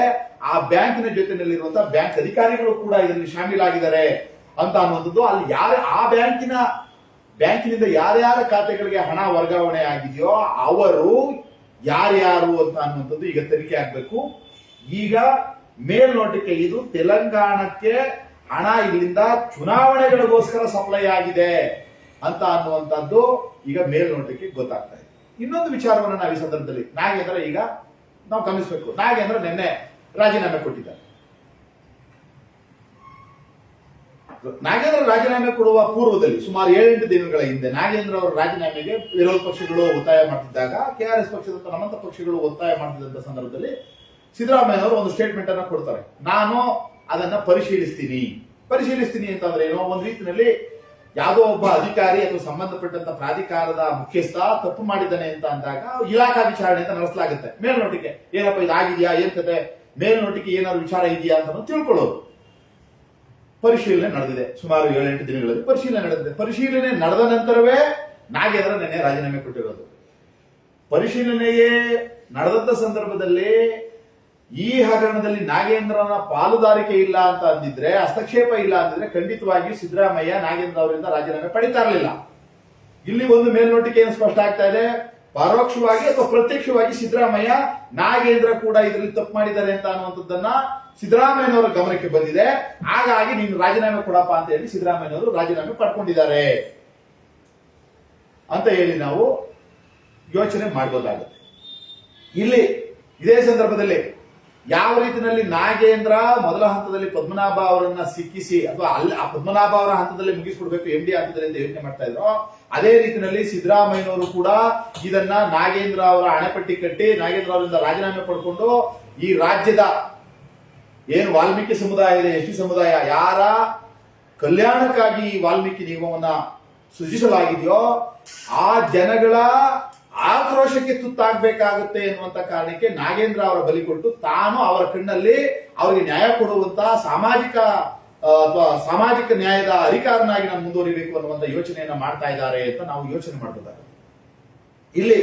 ಆ ಬ್ಯಾಂಕಿನ ಜೊತೆನಲ್ಲಿರುವಂತಹ ಬ್ಯಾಂಕ್ ಅಧಿಕಾರಿಗಳು ಕೂಡ ಇದರಲ್ಲಿ ಶಾಮೀಲಾಗಿದ್ದಾರೆ ಅಂತ ಅನ್ನುವಂಥದ್ದು. ಅಲ್ಲಿ ಯಾರ, ಆ ಬ್ಯಾಂಕಿನ, ಬ್ಯಾಂಕಿನಿಂದ ಯಾರ್ಯಾರ ಖಾತೆಗಳಿಗೆ ಹಣ ವರ್ಗಾವಣೆ ಆಗಿದೆಯೋ ಅವರು ಯಾರ್ಯಾರು ಅಂತ ಅನ್ನುವಂಥದ್ದು ಈಗ ತನಿಖೆ ಆಗ್ಬೇಕು. ಈಗ ಮೇಲ್ನೋಟಕ್ಕೆ ಇದು ತೆಲಂಗಾಣಕ್ಕೆ ಹಣ ಇಲ್ಲಿಂದ ಚುನಾವಣೆಗಳಿಗೋಸ್ಕರ ಸಪ್ಲೈ ಆಗಿದೆ ಅಂತ ಅನ್ನುವಂಥದ್ದು ಈಗ ಮೇಲ್ನೋಟಕ್ಕೆ ಗೊತ್ತಾಗ್ತಾ ಇದೆ. ಇನ್ನೊಂದು ವಿಚಾರವನ್ನು ನಾವು ಈ ಸಂದರ್ಭದಲ್ಲಿ ನಾಗೇಂದ್ರ ಈಗ ನಾವು ಗಮನಿಸಬೇಕು. ನಾಗೇಂದ್ರ ನಿನ್ನೆ ರಾಜೀನಾಮೆ ಕೊಟ್ಟಿದ್ದಾರೆ. ನಾಗೇಂದ್ರ ರಾಜೀನಾಮೆ ಕೊಡುವ ಪೂರ್ವದಲ್ಲಿ, ಸುಮಾರು ಏಳೆಂಟು ದಿನಗಳ ಹಿಂದೆ ನಾಗೇಂದ್ರ ಅವರ ರಾಜೀನಾಮೆಗೆ ವಿರೋಧ ಪಕ್ಷಗಳು ಒತ್ತಾಯ ಮಾಡ್ತಿದ್ದಾಗ ಕೆಆರ್ಎಸ್ ಪಕ್ಷದಂತ ನಮ್ಮಂತ ಪಕ್ಷಗಳು ಒತ್ತಾಯ ಮಾಡ್ತಿದ್ದಂತ ಸಂದರ್ಭದಲ್ಲಿ ಸಿದ್ದರಾಮಯ್ಯ ಅವರು ಒಂದು ಸ್ಟೇಟ್ಮೆಂಟ್ ಅನ್ನ ಕೊಡ್ತಾರೆ. ನಾನು ಅದನ್ನ ಪರಿಶೀಲಿಸ್ತೀನಿ. ಪರಿಶೀಲಿಸ್ತೀನಿ ಅಂತಂದ್ರೆ ಏನೋ ಒಂದು ರೀತಿಯಲ್ಲಿ ಯಾವುದೋ ಒಬ್ಬ ಅಧಿಕಾರಿ ಅಥವಾ ಸಂಬಂಧಪಟ್ಟಂತ ಪ್ರಾಧಿಕಾರದ ಮುಖ್ಯಸ್ಥ ತಪ್ಪು ಮಾಡಿದ್ದಾನೆ ಅಂತ ಅಂದಾಗ ಇಲಾಖಾ ವಿಚಾರಣೆ ಅಂತ ನಡೆಸಲಾಗುತ್ತೆ. ಮೇಲ್ನೋಟಿಕೆ ಏನಪ್ಪ ಇದಾಗಿದೆಯಾ? ಏನ್ ಕತೆ? ಮೇಲ್ನೋಟಿಕೆ ಏನಾದ್ರು ವಿಚಾರ ಇದೆಯಾ? ಅಂತ ತಿಳ್ಕೊಳ್ಳೋದು. ಪರಿಶೀಲನೆ ನಡೆದಿದೆ. ಸುಮಾರು ಏಳೆಂಟು ದಿನಗಳಲ್ಲಿ ಪರಿಶೀಲನೆ ನಡೆದಿದೆ. ಪರಿಶೀಲನೆ ನಡೆದ ನಂತರವೇ ನಾಗೇಂದ್ರ ನಿನ್ನೆ ರಾಜೀನಾಮೆ ಕೊಟ್ಟಿರೋದು. ಪರಿಶೀಲನೆಯೇ ನಡೆದಂತ ಸಂದರ್ಭದಲ್ಲಿ ಈ ಹಗರಣದಲ್ಲಿ ನಾಗೇಂದ್ರನ ಪಾಲುದಾರಿಕೆ ಇಲ್ಲ ಅಂತ ಅಂದಿದ್ರೆ, ಹಸ್ತಕ್ಷೇಪ ಇಲ್ಲ ಅಂದಿದ್ರೆ ಖಂಡಿತವಾಗಿ ಸಿದ್ದರಾಮಯ್ಯ ನಾಗೇಂದ್ರ ಅವರಿಂದ ರಾಜೀನಾಮೆ ಪಡಿತಾ ಇರಲಿಲ್ಲ. ಇಲ್ಲಿ ಒಂದು ಮೇಲ್ನೋಟಿಕೆ ಏನು ಸ್ಪಷ್ಟ ಆಗ್ತಾ ಇದೆ? ಪರೋಕ್ಷವಾಗಿ ಅಥವಾ ಪ್ರತ್ಯಕ್ಷವಾಗಿ ಸಿದ್ದರಾಮಯ್ಯ ನಾಗೇಂದ್ರ ಕೂಡ ಇದರಲ್ಲಿ ತಪ್ಪು ಮಾಡಿದ್ದಾರೆ ಅಂತ ಅನ್ನುವಂಥದ್ದನ್ನ ಸಿದ್ದರಾಮಯ್ಯನವರ ಗಮನಕ್ಕೆ ಬಂದಿದೆ. ಹಾಗಾಗಿ ನೀನು ರಾಜೀನಾಮೆ ಕೊಡಪ್ಪ ಅಂತ ಹೇಳಿ ಸಿದ್ದರಾಮಯ್ಯನವರು ರಾಜೀನಾಮೆ ಪಡ್ಕೊಂಡಿದ್ದಾರೆ. ಅಂತ ಹೇಳಿ ನಾವು ಯೋಚನೆ ಮಾಡಬಹುದಾಗುತ್ತೆ ಇಲ್ಲಿ ಇದೇ ಸಂದರ್ಭದಲ್ಲಿ ಯಾವ ರೀತಿಯಲ್ಲಿ ನಾಗೇಂದ್ರ ಮೊದಲ ಹಂತದಲ್ಲಿ ಪದ್ಮನಾಭ ಅವರನ್ನ ಸಿಕ್ಕಿಸಿ ಅಥವಾ ಅಲ್ಲಿ ಆ ಪದ್ಮನಾಭ ಅವರ ಹಂತದಲ್ಲಿ ಮುಗಿಸ್ಬಿಡ್ಬೇಕು ಎಂ ಡಿ ಹಂತದಲ್ಲಿ ಅಂತ ಯೋಚನೆ ಮಾಡ್ತಾ ಇದ್ರು. ಅದೇ ರೀತಿಯಲ್ಲಿ ಸಿದ್ದರಾಮಯ್ಯನವರು ಕೂಡ ಇದನ್ನ ನಾಗೇಂದ್ರ ಅವರ ಅಣೆಪಟ್ಟಿ ಕಟ್ಟಿ ನಾಗೇಂದ್ರ ಅವರಿಂದ ರಾಜೀನಾಮೆ ಪಡ್ಕೊಂಡು ಈ ರಾಜ್ಯದ ಏನು ವಾಲ್ಮೀಕಿ ಸಮುದಾಯ ಇದೆ, ಎಸ್ ಟಿ ಸಮುದಾಯ, ಯಾರ ಕಲ್ಯಾಣಕ್ಕಾಗಿ ಈ ವಾಲ್ಮೀಕಿ ನಿಯಮವನ್ನ ಸೃಜಿಸಲಾಗಿದೆಯೋ ಆ ಜನಗಳ ಆಕ್ರೋಶಕ್ಕೆ ತುತ್ತಾಗಬೇಕಾಗುತ್ತೆ ಎನ್ನುವಂತ ಕಾರಣಕ್ಕೆ ನಾಗೇಂದ್ರ ಅವರ ಬಲಿ ಕೊಟ್ಟು ತಾನು ಅವರ ಕಣ್ಣಲ್ಲಿ ಅವರಿಗೆ ನ್ಯಾಯ ಕೊಡುವಂತಹ ಸಾಮಾಜಿಕ ಅಥವಾ ಸಾಮಾಜಿಕ ನ್ಯಾಯದ ಅಧಿಕಾರನಾಗಿ ನಾನು ಮುಂದುವರಿಬೇಕು ಅನ್ನುವಂತ ಯೋಚನೆಯನ್ನ ಮಾಡ್ತಾ ಇದ್ದಾರೆ ಅಂತ ನಾವು ಯೋಚನೆ ಮಾಡಬೇಕಾಗುತ್ತೆ. ಇಲ್ಲಿ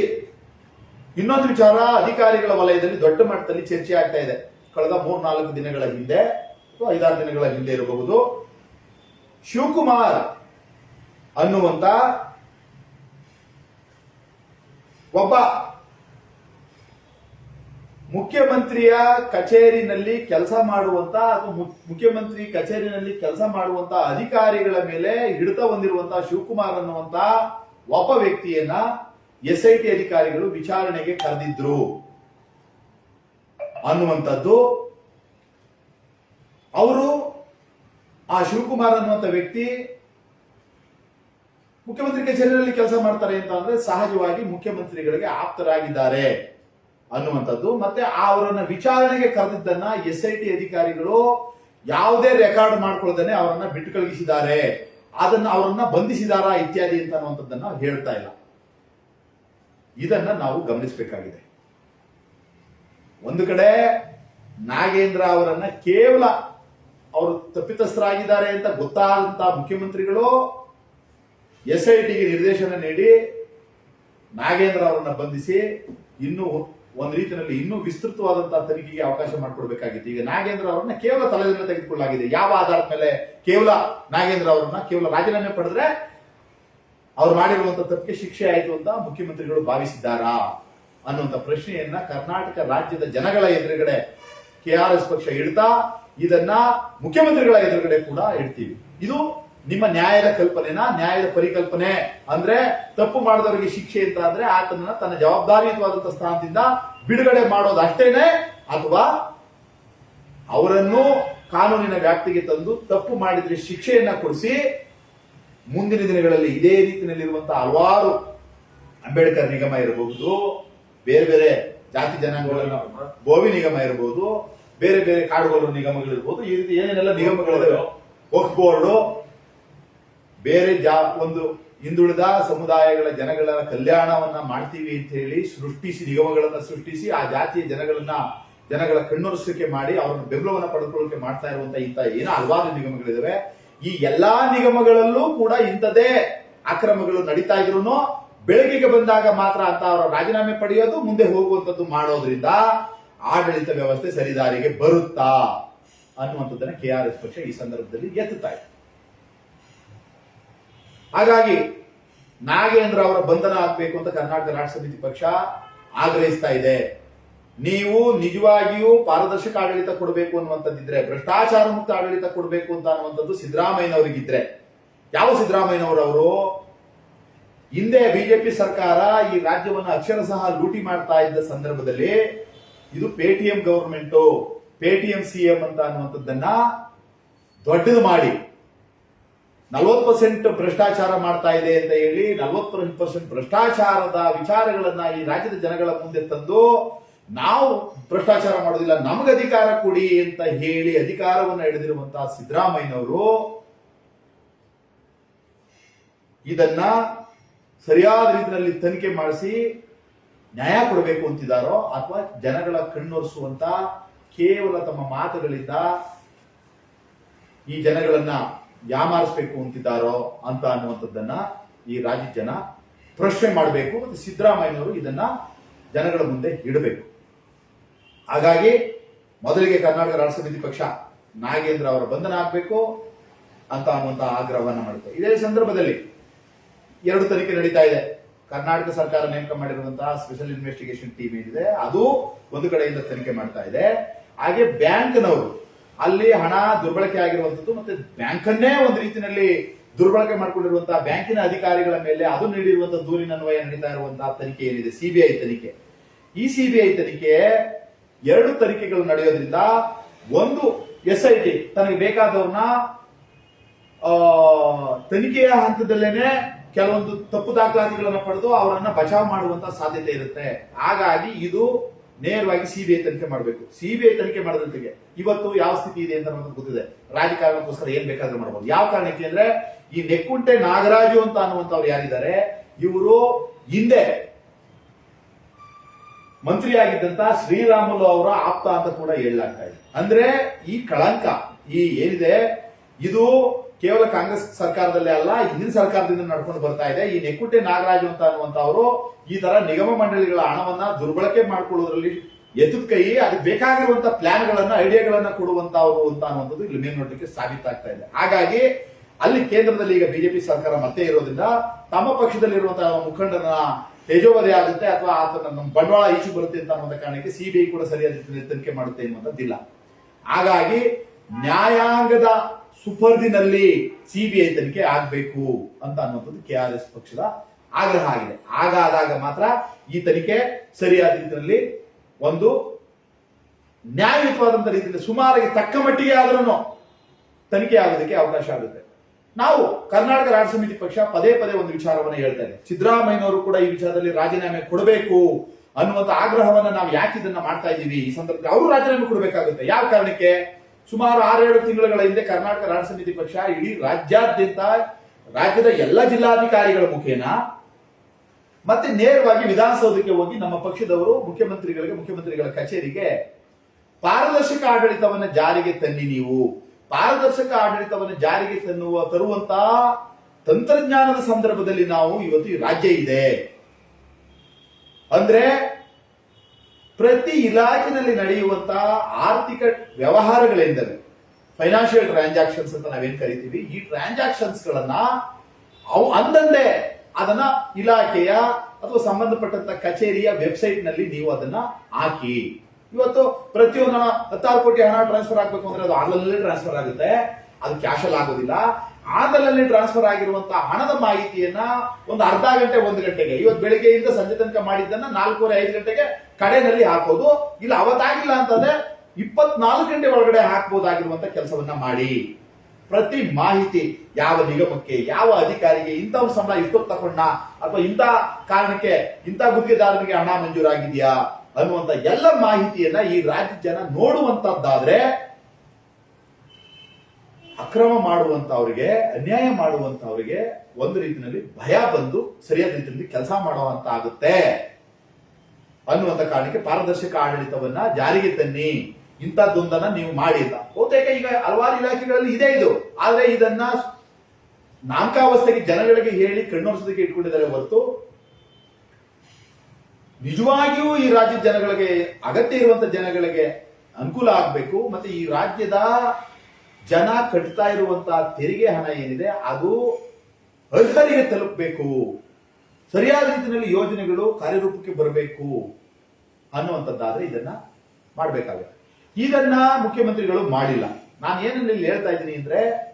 ಇನ್ನೊಂದು ವಿಚಾರ ಅಧಿಕಾರಿಗಳ ವಲಯದಲ್ಲಿ ದೊಡ್ಡ ಮಟ್ಟದಲ್ಲಿ ಚರ್ಚೆ ಆಗ್ತಾ ಇದೆ. ಕಳೆದ ಮೂರ್ ನಾಲ್ಕು ದಿನಗಳ ಹಿಂದೆ ಅಥವಾ ಐದಾರು ದಿನಗಳ ಹಿಂದೆ ಇರಬಹುದು. ಶಿವಕುಮಾರ್ ಅನ್ನುವಂತ ಒಬ್ಬ ಮುಖ್ಯಮಂತ್ರಿಯ ಕಚೇರಿನಲ್ಲಿ ಕೆಲಸ ಮಾಡುವಂತ ಅಥವಾ ಮುಖ್ಯಮಂತ್ರಿ ಕಚೇರಿನಲ್ಲಿ ಕೆಲಸ ಮಾಡುವಂತ ಅಧಿಕಾರಿಗಳ ಮೇಲೆ ಹಿಡಿತ ಹೊಂದಿರುವಂತಹ ಶಿವಕುಮಾರ್ ಅನ್ನುವಂತ ಒಬ್ಬ ವ್ಯಕ್ತಿಯನ್ನ ಎಸ್ ಐ ಟಿ ಅಧಿಕಾರಿಗಳು ವಿಚಾರಣೆಗೆ ಕರೆದಿದ್ರು ಅನ್ನುವಂಥದ್ದು. ಅವರು ಆ ಶಿವಕುಮಾರ್ ಅನ್ನುವಂಥ ವ್ಯಕ್ತಿ ಮುಖ್ಯಮಂತ್ರಿ ಕಚೇರಿಯಲ್ಲಿ ಕೆಲಸ ಮಾಡ್ತಾರೆ ಅಂತ ಅಂದ್ರೆ ಸಹಜವಾಗಿ ಮುಖ್ಯಮಂತ್ರಿಗಳಿಗೆ ಆಪ್ತರಾಗಿದ್ದಾರೆ ಅನ್ನುವಂಥದ್ದು. ಮತ್ತೆ ಅವರನ್ನ ವಿಚಾರಣೆಗೆ ಕರೆದಿದ್ದನ್ನ ಎಸ್ ಐ ಟಿ ಅಧಿಕಾರಿಗಳು ಯಾವುದೇ ರೆಕಾರ್ಡ್ ಮಾಡ್ಕೊಳ್ಳದೇನೆ ಅವರನ್ನ ಬಿಟ್ಟು ಕಳುಹಿಸಿದ್ದಾರೆ ಅದನ್ನ ಅವರನ್ನ ಬಂಧಿಸಿದಾರಾ ಇತ್ಯಾದಿ ಅಂತ ಅನ್ನುವಂಥದ್ದನ್ನ ನಾವು ಹೇಳ್ತಾ ಇಲ್ಲ. ಇದನ್ನ ನಾವು ಗಮನಿಸಬೇಕಾಗಿದೆ. ಒಂದು ಕಡೆ ನಾಗೇಂದ್ರ ಅವರನ್ನ ಕೇವಲ ಅವರು ತಪ್ಪಿತಸ್ಥರಾಗಿದ್ದಾರೆ ಅಂತ ಗೊತ್ತಾದಂತ ಮುಖ್ಯಮಂತ್ರಿಗಳು ಎಸ್ ಐ ಟಿಗೆ ನಿರ್ದೇಶನ ನೀಡಿ ನಾಗೇಂದ್ರ ಅವರನ್ನ ಬಂಧಿಸಿ ಇನ್ನೂ ಒಂದು ರೀತಿಯಲ್ಲಿ ಇನ್ನೂ ವಿಸ್ತೃತವಾದಂತಹ ತನಿಖೆಗೆ ಅವಕಾಶ ಮಾಡಿಕೊಡ್ಬೇಕಾಗಿತ್ತು. ಈಗ ನಾಗೇಂದ್ರ ಅವರನ್ನ ಕೇವಲ ತಲೆದಿಂದ ತೆಗೆದುಕೊಳ್ಳಲಾಗಿದೆ. ಯಾವ ಆಧಾರದ ಮೇಲೆ ಕೇವಲ ನಾಗೇಂದ್ರ ಅವರನ್ನ ಕೇವಲ ರಾಜೀನಾಮೆ ಪಡೆದ್ರೆ ಅವ್ರು ಮಾಡಿರುವಂತ ತಪ್ಪಿಗೆ ಶಿಕ್ಷೆ ಆಯಿತು ಅಂತ ಮುಖ್ಯಮಂತ್ರಿಗಳು ಭಾವಿಸಿದ್ದಾರಾ ಅನ್ನುವಂತ ಪ್ರಶ್ನೆಯನ್ನ ಕರ್ನಾಟಕ ರಾಜ್ಯದ ಜನಗಳ ಎದುರುಗಡೆ ಕೆ ಪಕ್ಷ ಇಡ್ತಾ ಇದನ್ನ ಮುಖ್ಯಮಂತ್ರಿಗಳ ಎದುರುಗಡೆ ಕೂಡ ಇಡ್ತೀವಿ. ಇದು ನಿಮ್ಮ ನ್ಯಾಯದ ಕಲ್ಪನೆನ? ನ್ಯಾಯದ ಪರಿಕಲ್ಪನೆ ಅಂದ್ರೆ ತಪ್ಪು ಮಾಡಿದವರಿಗೆ ಶಿಕ್ಷೆ ಅಂತ ಅಂದ್ರೆ ಆತನನ್ನ ತನ್ನ ಜವಾಬ್ದಾರಿಯುತವಾದಂತಹ ಸ್ಥಾನದಿಂದ ಬಿಡುಗಡೆ ಮಾಡೋದು ಅಷ್ಟೇನೆ? ಅಥವಾ ಅವರನ್ನು ಕಾನೂನಿನ ವ್ಯಾಪ್ತಿಗೆ ತಂದು ತಪ್ಪು ಮಾಡಿದ್ರೆ ಶಿಕ್ಷೆಯನ್ನ ಕೊಡಿಸಿ ಮುಂದಿನ ದಿನಗಳಲ್ಲಿ ಇದೇ ರೀತಿಯಲ್ಲಿರುವಂತಹ ಹಲವಾರು ಅಂಬೇಡ್ಕರ್ ನಿಗಮ ಇರಬಹುದು, ಬೇರೆ ಬೇರೆ ಜಾತಿ ಜನಾಂಗಗಳ ಗೋವಿ ನಿಗಮ ಇರಬಹುದು, ಬೇರೆ ಬೇರೆ ಕಾಡುಗಳು ನಿಗಮಗಳಿರ್ಬೋದು, ಈ ರೀತಿ ಏನೇನೆಲ್ಲ ನಿಗಮಗಳಿದಾವೆ? ವಕ್ಫ್ ಬೋರ್ಡು ಬೇರೆ ಜಾ, ಒಂದು ಹಿಂದುಳಿದ ಸಮುದಾಯಗಳ ಜನಗಳ ಕಲ್ಯಾಣವನ್ನ ಮಾಡ್ತೀವಿ ಅಂತ ಹೇಳಿ ಸೃಷ್ಟಿಸಿ, ನಿಗಮಗಳನ್ನ ಸೃಷ್ಟಿಸಿ, ಆ ಜಾತಿಯ ಜನಗಳನ್ನ, ಜನಗಳ ಕಣ್ಣೊರೆಸಲಿಕ್ಕೆ ಮಾಡಿ ಅವರನ್ನ ಬೆಂಬಲವನ್ನ ಪಡೆದುಕೊಳ್ಳಕ್ಕೆ ಮಾಡ್ತಾ ಇರುವಂತ ಇಂಥ ಏನೋ ಹಲವಾರು ನಿಗಮಗಳಿದಾವೆ. ಈ ಎಲ್ಲಾ ನಿಗಮಗಳಲ್ಲೂ ಕೂಡ ಇಂಥದೇ ಅಕ್ರಮಗಳು ನಡೀತಾ ಇದ್ರು ಬೆಳಕಿಗೆ ಬಂದಾಗ ಮಾತ್ರ ಅಂತ ಅವರ ರಾಜೀನಾಮೆ ಪಡೆಯೋದು, ಮುಂದೆ ಹೋಗುವಂತದ್ದು ಮಾಡೋದ್ರಿಂದ ಆಡಳಿತ ವ್ಯವಸ್ಥೆ ಸರಿದಾರಿಗೆ ಬರುತ್ತಾ ಅನ್ನುವಂಥದ್ದನ್ನ ಕೆ ಆರ್ ಎಸ್ ಪಕ್ಷ ಈ ಸಂದರ್ಭದಲ್ಲಿ ಎತ್ತುತ್ತಾ ಹಾಗಾಗಿ ನಾಗೇಂದ್ರ ಅವರ ಬಂಧನ ಆಗ್ಬೇಕು ಅಂತ ಕರ್ನಾಟಕ ರಾಷ್ಟ್ರ ಸಮಿತಿ ಪಕ್ಷ ಆಗ್ರಹಿಸ್ತಾ ಇದೆ. ನೀವು ನಿಜವಾಗಿಯೂ ಪಾರದರ್ಶಕ ಆಡಳಿತ ಕೊಡಬೇಕು ಅನ್ನುವಂಥದ್ದಿದ್ರೆ, ಭ್ರಷ್ಟಾಚಾರ ಮುಕ್ತ ಆಡಳಿತ ಕೊಡಬೇಕು ಅಂತ ಅನ್ನುವಂಥದ್ದು ಸಿದ್ದರಾಮಯ್ಯನವರಿಗಿದ್ರೆ. ಯಾವ ಸಿದ್ದರಾಮಯ್ಯನವರವರು? ಹಿಂದೆ ಬಿಜೆಪಿ ಸರ್ಕಾರ ಈ ರಾಜ್ಯವನ್ನು ಅಕ್ಷರಶಃ ಲೂಟಿ ಮಾಡ್ತಾ ಇದ್ದ ಸಂದರ್ಭದಲ್ಲಿ ಇದು ಪೇಟಿಎಂ ಗವರ್ಮೆಂಟ್ ಪೇಟಿಎಂ ಸಿಎಂ ಅಂತ ಅನ್ನುವಂಥದ್ದನ್ನ ದೊಡ್ಡದು ಮಾಡಿ. ನಲವತ್ತು ಪರ್ಸೆಂಟ್ ಭ್ರಷ್ಟಾಚಾರ ಮಾಡ್ತಾ ಇದೆ ಅಂತ ಹೇಳಿ ನಲವತ್ತು ಪರ್ಸೆಂಟ್ ಭ್ರಷ್ಟಾಚಾರದ ವಿಚಾರಗಳನ್ನ ಈ ರಾಜ್ಯದ ಜನಗಳ ಮುಂದೆ ತಂದು ನಾವು ಭ್ರಷ್ಟಾಚಾರ ಮಾಡೋದಿಲ್ಲ, ನಮಗೆ ಅಧಿಕಾರ ಕೊಡಿ ಅಂತ ಹೇಳಿ ಅಧಿಕಾರವನ್ನು ಹಿಡಿದಿರುವಂತಹ ಸಿದ್ದರಾಮಯ್ಯನವರು ಇದನ್ನ ಸರಿಯಾದ ರೀತಿಯಲ್ಲಿ ತನಿಖೆ ಮಾಡಿಸಿ ನ್ಯಾಯ ಕೊಡಬೇಕು ಅಂತಿದ್ದಾರೋ ಅಥವಾ ಜನಗಳ ಕಣ್ಣೊರೆಸುವಂತ ಕೇವಲ ತಮ್ಮ ಮಾತುಗಳಿಂದ ಈ ಜನಗಳನ್ನ ಯಾಮಾರಿಸ್ಬೇಕು ಅಂತಿದ್ದಾರೋ ಅಂತ ಅನ್ನುವಂಥದ್ದನ್ನ ಈ ರಾಜ್ಯದ ಜನ ಪ್ರಶ್ನೆ ಮಾಡಬೇಕು ಮತ್ತು ಸಿದ್ದರಾಮಯ್ಯನವರು ಇದನ್ನ ಜನಗಳ ಮುಂದೆ ಇಡಬೇಕು. ಹಾಗಾಗಿ ಮೊದಲಿಗೆ ಕರ್ನಾಟಕ ರಾಷ್ಟ್ರ ಸಮಿತಿ ಪಕ್ಷ ನಾಗೇಂದ್ರ ಅವರ ಬಂಧನ ಆಗಬೇಕು ಅಂತ ಅನ್ನುವಂತ ಆಗ್ರಹವನ್ನು ಮಾಡುತ್ತೆ. ಇದೇ ಸಂದರ್ಭದಲ್ಲಿ ಎರಡು ತನಿಖೆ ನಡೀತಾ ಇದೆ. ಕರ್ನಾಟಕ ಸರ್ಕಾರ ನೇಮಕ ಮಾಡಿರುವಂತಹ ಸ್ಪೆಷಲ್ ಇನ್ವೆಸ್ಟಿಗೇಷನ್ ಟೀಮ್ ಏನಿದೆ, ಅದು ಒಂದು ಕಡೆಯಿಂದ ತನಿಖೆ ಮಾಡ್ತಾ ಇದೆ. ಹಾಗೆ ಬ್ಯಾಂಕ್ನವರು ಅಲ್ಲಿ ಹಣ ದುರ್ಬಳಕೆ ಆಗಿರುವಂತದ್ದು ಮತ್ತೆ ಬ್ಯಾಂಕನ್ನೇ ಒಂದು ರೀತಿಯಲ್ಲಿ ದುರ್ಬಳಕೆ ಮಾಡಿಕೊಂಡಿರುವಂತಹ ಬ್ಯಾಂಕಿನ ಅಧಿಕಾರಿಗಳ ಮೇಲೆ ಅದು ನೀಡಿರುವಂತಹ ದೂರಿನ ಅನ್ವಯ ನಡೀತಾ ಇರುವಂತಹ ತನಿಖೆ ಏನಿದೆ? ಸಿಬಿಐ ತನಿಖೆ. ಈ ಸಿಬಿಐ ತನಿಖೆ ಎರಡು ತನಿಖೆಗಳು ನಡೆಯೋದ್ರಿಂದ ಒಂದು ಎಸ್ ಐ ಟಿ ತನಗೆ ಬೇಕಾದವ್ರನ್ನ ತನಿಖೆಯ ಹಂತದಲ್ಲೇನೆ ಕೆಲವೊಂದು ತಪ್ಪು ದಾಖಲಾತಿಗಳನ್ನು ಪಡೆದು ಅವರನ್ನ ಬಚಾವ್ ಮಾಡುವಂತ ಸಾಧ್ಯತೆ ಇರುತ್ತೆ. ಹಾಗಾಗಿ ಇದು ನೇರವಾಗಿ ಸಿಬಿಐ ತನಿಖೆ ಮಾಡಬೇಕು. ಸಿಬಿಐ ತನಿಖೆ ಮಾಡದಂತೆ ಇವತ್ತು ಯಾವ ಸ್ಥಿತಿ ಇದೆ ಅಂತ ನಮಗೆ ಗೊತ್ತಿದೆ. ರಾಜಕಾರಣಕ್ಕೋಸ್ಕರ ಏನ್ ಬೇಕಾದ್ರೂ ಮಾಡಬಹುದು ಯಾವ ಕಾರಣಕ್ಕೆ ಅಂದ್ರೆ ಈ ನೆಕ್ಕುಂಟೆ ನಾಗರಾಜು ಅಂತ ಅನ್ನುವಂಥವ್ರು ಯಾರಿದ್ದಾರೆ, ಇವರು ಹಿಂದೆ ಮಂತ್ರಿಯಾಗಿದ್ದಂತ ಶ್ರೀರಾಮುಲು ಅವರ ಆಪ್ತ ಅಂತ ಕೂಡ ಹೇಳಲಾಗ್ತಾ ಇದೆ. ಅಂದ್ರೆ ಈ ಕಳಂಕ ಈ ಏನಿದೆ, ಇದು ಕೇವಲ ಕಾಂಗ್ರೆಸ್ ಸರ್ಕಾರದಲ್ಲೇ ಅಲ್ಲ, ಹಿಂದಿನ ಸರ್ಕಾರದಿಂದ ನಡ್ಕೊಂಡು ಬರ್ತಾ ಇದೆ. ಈ ನೆಕ್ಕುಟ್ಟೆ ನಾಗರಾಜು ಅಂತ ಅನ್ನುವಂಥವರು ಈ ತರ ನಿಗಮ ಮಂಡಳಿಗಳ ಹಣವನ್ನ ದುರ್ಬಳಕೆ ಮಾಡಿಕೊಳ್ಳೋದ್ರಲ್ಲಿ ಎತ್ತದ ಕೈ, ಅದಕ್ಕೆ ಬೇಕಾಗಿರುವಂತ ಪ್ಲಾನ್ಗಳನ್ನ, ಐಡಿಯಾಗಳನ್ನ ಕೊಡುವಂತವರು ಅಂತ ಅನ್ನುವಂಥದ್ದು ಇಲ್ಲಿ ಮೇಲ್ನೋಟಕ್ಕೆ ಸಾಬೀತಾಗ್ತಾ ಇದೆ. ಹಾಗಾಗಿ ಅಲ್ಲಿ ಕೇಂದ್ರದಲ್ಲಿ ಈಗ ಬಿಜೆಪಿ ಸರ್ಕಾರ ಮತ್ತೆ ಇರೋದ್ರಿಂದ ತಮ್ಮ ಪಕ್ಷದಲ್ಲಿರುವಂತಹ ಮುಖಂಡನ ತೇಜೋವರಿ ಆಗುತ್ತೆ ಅಥವಾ ಆತನ ಬಂಡವಾಳ ಈಚು ಬರುತ್ತೆ ಅಂತ ಅನ್ನೋದ ಕಾರಣಕ್ಕೆ ಸಿಬಿಐ ಕೂಡ ಸರಿಯಾದ ತನಿಖೆ ಮಾಡುತ್ತೆ ಅನ್ನುವಂಥದ್ದಿಲ್ಲ. ಹಾಗಾಗಿ ನ್ಯಾಯಾಂಗದ ಸುಪರ್ದಿನಲ್ಲಿ ಸಿಬಿಐ ತನಿಖೆ ಆಗ್ಬೇಕು ಅಂತ ಅನ್ನುವಂಥದ್ದು ಕೆ ಆರ್ ಎಸ್ ಪಕ್ಷದ ಆಗ್ರಹ ಆಗಿದೆ. ಹಾಗಾದಾಗ ಮಾತ್ರ ಈ ತನಿಖೆ ಸರಿಯಾದ ರೀತಿಯಲ್ಲಿ ಒಂದು ನ್ಯಾಯಯುತವಾದಂತ ರೀತಿಯಲ್ಲಿ ಸುಮಾರಿಗೆ ತಕ್ಕ ಮಟ್ಟಿಗೆ ಆದ್ರೂ ತನಿಖೆ ಆಗೋದಕ್ಕೆ ಅವಕಾಶ ಆಗುತ್ತೆ. ನಾವು ಕರ್ನಾಟಕ ರಾಜ್ಯ ಸಮಿತಿ ಪಕ್ಷ ಪದೇ ಪದೇ ಒಂದು ವಿಚಾರವನ್ನು ಹೇಳ್ತಾರೆ ಸಿದ್ದರಾಮಯ್ಯನವರು ಕೂಡ ಈ ವಿಚಾರದಲ್ಲಿ ರಾಜೀನಾಮೆ ಕೊಡಬೇಕು ಅನ್ನುವಂತ ಆಗ್ರಹವನ್ನ ನಾವು ಯಾಕೆ ಇದನ್ನ ಮಾಡ್ತಾ ಇದ್ದೀವಿ? ಈ ಸಂದರ್ಭದಲ್ಲಿ ಅವರು ರಾಜೀನಾಮೆ ಕೊಡಬೇಕಾಗುತ್ತೆ. ಯಾವ ಕಾರಣಕ್ಕೆ? ಸುಮಾರು ಆರೇಳು ತಿಂಗಳುಗಳ ಹಿಂದೆ ಕರ್ನಾಟಕ ರಾಜ್ಯ ಸಮಿತಿ ಪಕ್ಷ ಇಡೀ ರಾಜ್ಯಾದ್ಯಂತ ರಾಜ್ಯದ ಎಲ್ಲ ಜಿಲ್ಲಾಧಿಕಾರಿಗಳ ಮುಖೇನ ಮತ್ತೆ ನೇರವಾಗಿ ವಿಧಾನಸೌಧಕ್ಕೆ ಹೋಗಿ ನಮ್ಮ ಪಕ್ಷದವರು, ಮುಖ್ಯಮಂತ್ರಿಗಳಿಗೆ, ಮುಖ್ಯಮಂತ್ರಿಗಳ ಕಚೇರಿಗೆ ಪಾರದರ್ಶಕ ಆಡಳಿತವನ್ನ ಜಾರಿಗೆ ತನ್ನಿ ನೀವು. ಪಾರದರ್ಶಕ ಆಡಳಿತವನ್ನು ಜಾರಿಗೆ ತನ್ನುವ, ತರುವಂತ ತಂತ್ರಜ್ಞಾನದ ಸಂದರ್ಭದಲ್ಲಿ ನಾವು ಇವತ್ತು ರಾಜ್ಯ ಇದೆ. ಅಂದ್ರೆ ಪ್ರತಿ ಇಲಾಖೆಯಲ್ಲಿ ನಡೆಯುವಂತಹ ಆರ್ಥಿಕ ವ್ಯವಹಾರಗಳೆಂದರೆ ಫೈನಾನ್ಷಿಯಲ್ ಟ್ರಾನ್ಸಾಕ್ಷನ್ಸ್ ಅಂತ ನಾವೇನ್ ಕರಿತೀವಿ? ಈ ಟ್ರಾನ್ಸಾಕ್ಷನ್ಸ್ ಗಳನ್ನ ಅವು ಅಂದಂದೇ ಅದನ್ನ ಇಲಾಖೆಯ ಅಥವಾ ಸಂಬಂಧಪಟ್ಟಂತ ಕಚೇರಿಯ ವೆಬ್ಸೈಟ್ನಲ್ಲಿ ನೀವು ಅದನ್ನ ಹಾಕಿ. ಇವತ್ತು ಪ್ರತಿಯೊಂದು ಹತ್ತಾರು ಕೋಟಿ ಹಣ ಟ್ರಾನ್ಸ್ಫರ್ ಆಗ್ಬೇಕು ಅಂದ್ರೆ ಅದು ಆನ್ಲೈನ್ ಟ್ರಾನ್ಸ್ಫರ್ ಆಗುತ್ತೆ. ಅದು ಕ್ಯಾಶ್ ಆಗೋದಿಲ್ಲ. ಆನ್ಲೈನ್ ಟ್ರಾನ್ಸ್ಫರ್ ಆಗಿರುವಂತಹ ಹಣದ ಮಾಹಿತಿಯನ್ನ ಒಂದು ಅರ್ಧ ಗಂಟೆ, ಒಂದು ಗಂಟೆಗೆ, ಇವತ್ತು ಬೆಳಿಗ್ಗೆಯಿಂದ ಸಂಜೆ ತನಕ ಮಾಡಿದ್ದನ್ನ ನಾಲ್ಕೂವರೆ, ಐದು ಗಂಟೆಗೆ ಕಡೆಯಲ್ಲಿ ಹಾಕೋದು. ಇಲ್ಲ, ಅವತ್ತಾಗಿಲ್ಲ ಅಂತಂದ್ರೆ ಇಪ್ಪತ್ನಾಲ್ಕು ಗಂಟೆ ಒಳಗಡೆ ಹಾಕಬಹುದಾಗಿರುವಂತ ಕೆಲಸವನ್ನ ಮಾಡಿ. ಪ್ರತಿ ಮಾಹಿತಿ ಯಾವ ನಿಗಮಕ್ಕೆ, ಯಾವ ಅಧಿಕಾರಿಗೆ ಇಂಥ ಸಂಬಳ ಇಷ್ಟೊತ್ತು ತಕೊಂಡ ಅಥವಾ ಇಂಥ ಕಾರಣಕ್ಕೆ ಇಂಥ ಗುತ್ತಿಗೆದಾರರಿಗೆ ಹಣ ಮಂಜೂರಾಗಿದೆಯಾ ಅನ್ನುವಂತ ಎಲ್ಲ ಮಾಹಿತಿಯನ್ನ ಈ ರಾಜ್ಯ ಜನ ನೋಡುವಂತದ್ದಾದ್ರೆ ಅಕ್ರಮ ಮಾಡುವಂತವರಿಗೆ, ಅನ್ಯಾಯ ಮಾಡುವಂತವರಿಗೆ ಒಂದು ರೀತಿಯಲ್ಲಿ ಭಯ ಬಂದು ಸರಿಯಾದ ರೀತಿಯಲ್ಲಿ ಕೆಲಸ ಮಾಡುವಂತ ಆಗುತ್ತೆ ಅನ್ನುವಂತ ಕಾರಣಕ್ಕೆ ಪಾರದರ್ಶಕ ಆಡಳಿತವನ್ನ ಜಾರಿಗೆ ತನ್ನಿ. ಇಂಥದ್ದೊಂದನ್ನ ನೀವು ಮಾಡಿಲ್ಲ. ಬಹುತೇಕ ಈಗ ಹಲವಾರು ಇಲಾಖೆಗಳಲ್ಲಿ ಇದೆ ಇದು. ಆದ್ರೆ ಇದನ್ನ ನಾಮಕಾವಸ್ಥೆಗೆ ಜನಗಳಿಗೆ ಹೇಳಿ ಕಣ್ಣೊರೆಸೋದಕ್ಕೆ ಇಟ್ಕೊಂಡಿದ್ದಾರೆ ಹೊರತು ನಿಜವಾಗಿಯೂ ಈ ರಾಜ್ಯದ ಜನಗಳಿಗೆ ಅಗತ್ಯ ಇರುವಂತ ಜನಗಳಿಗೆ ಅನುಕೂಲ ಆಗಬೇಕು. ಮತ್ತೆ ಈ ರಾಜ್ಯದ ಜನ ಕಟ್ತಾ ಇರುವಂತಹ ತೆರಿಗೆ ಹಣ ಏನಿದೆ, ಅದು ಅರ್ಹರಿಗೆ ತಲುಪಬೇಕು. ಸರಿಯಾದ ರೀತಿಯಲ್ಲಿ ಯೋಜನೆಗಳು ಕಾರ್ಯರೂಪಕ್ಕೆ ಬರಬೇಕು ಅನ್ನುವಂಥದ್ದಾದ್ರೆ ಇದನ್ನ ಮಾಡಬೇಕಾಗುತ್ತೆ. ಇದನ್ನ ಮುಖ್ಯಮಂತ್ರಿಗಳು ಮಾಡಿಲ್ಲ. ನಾನು ಏನನ್ನ ಇಲ್ಲಿ ಹೇಳ್ತಾ ಇದ್ದೀನಿ ಅಂದ್ರೆ,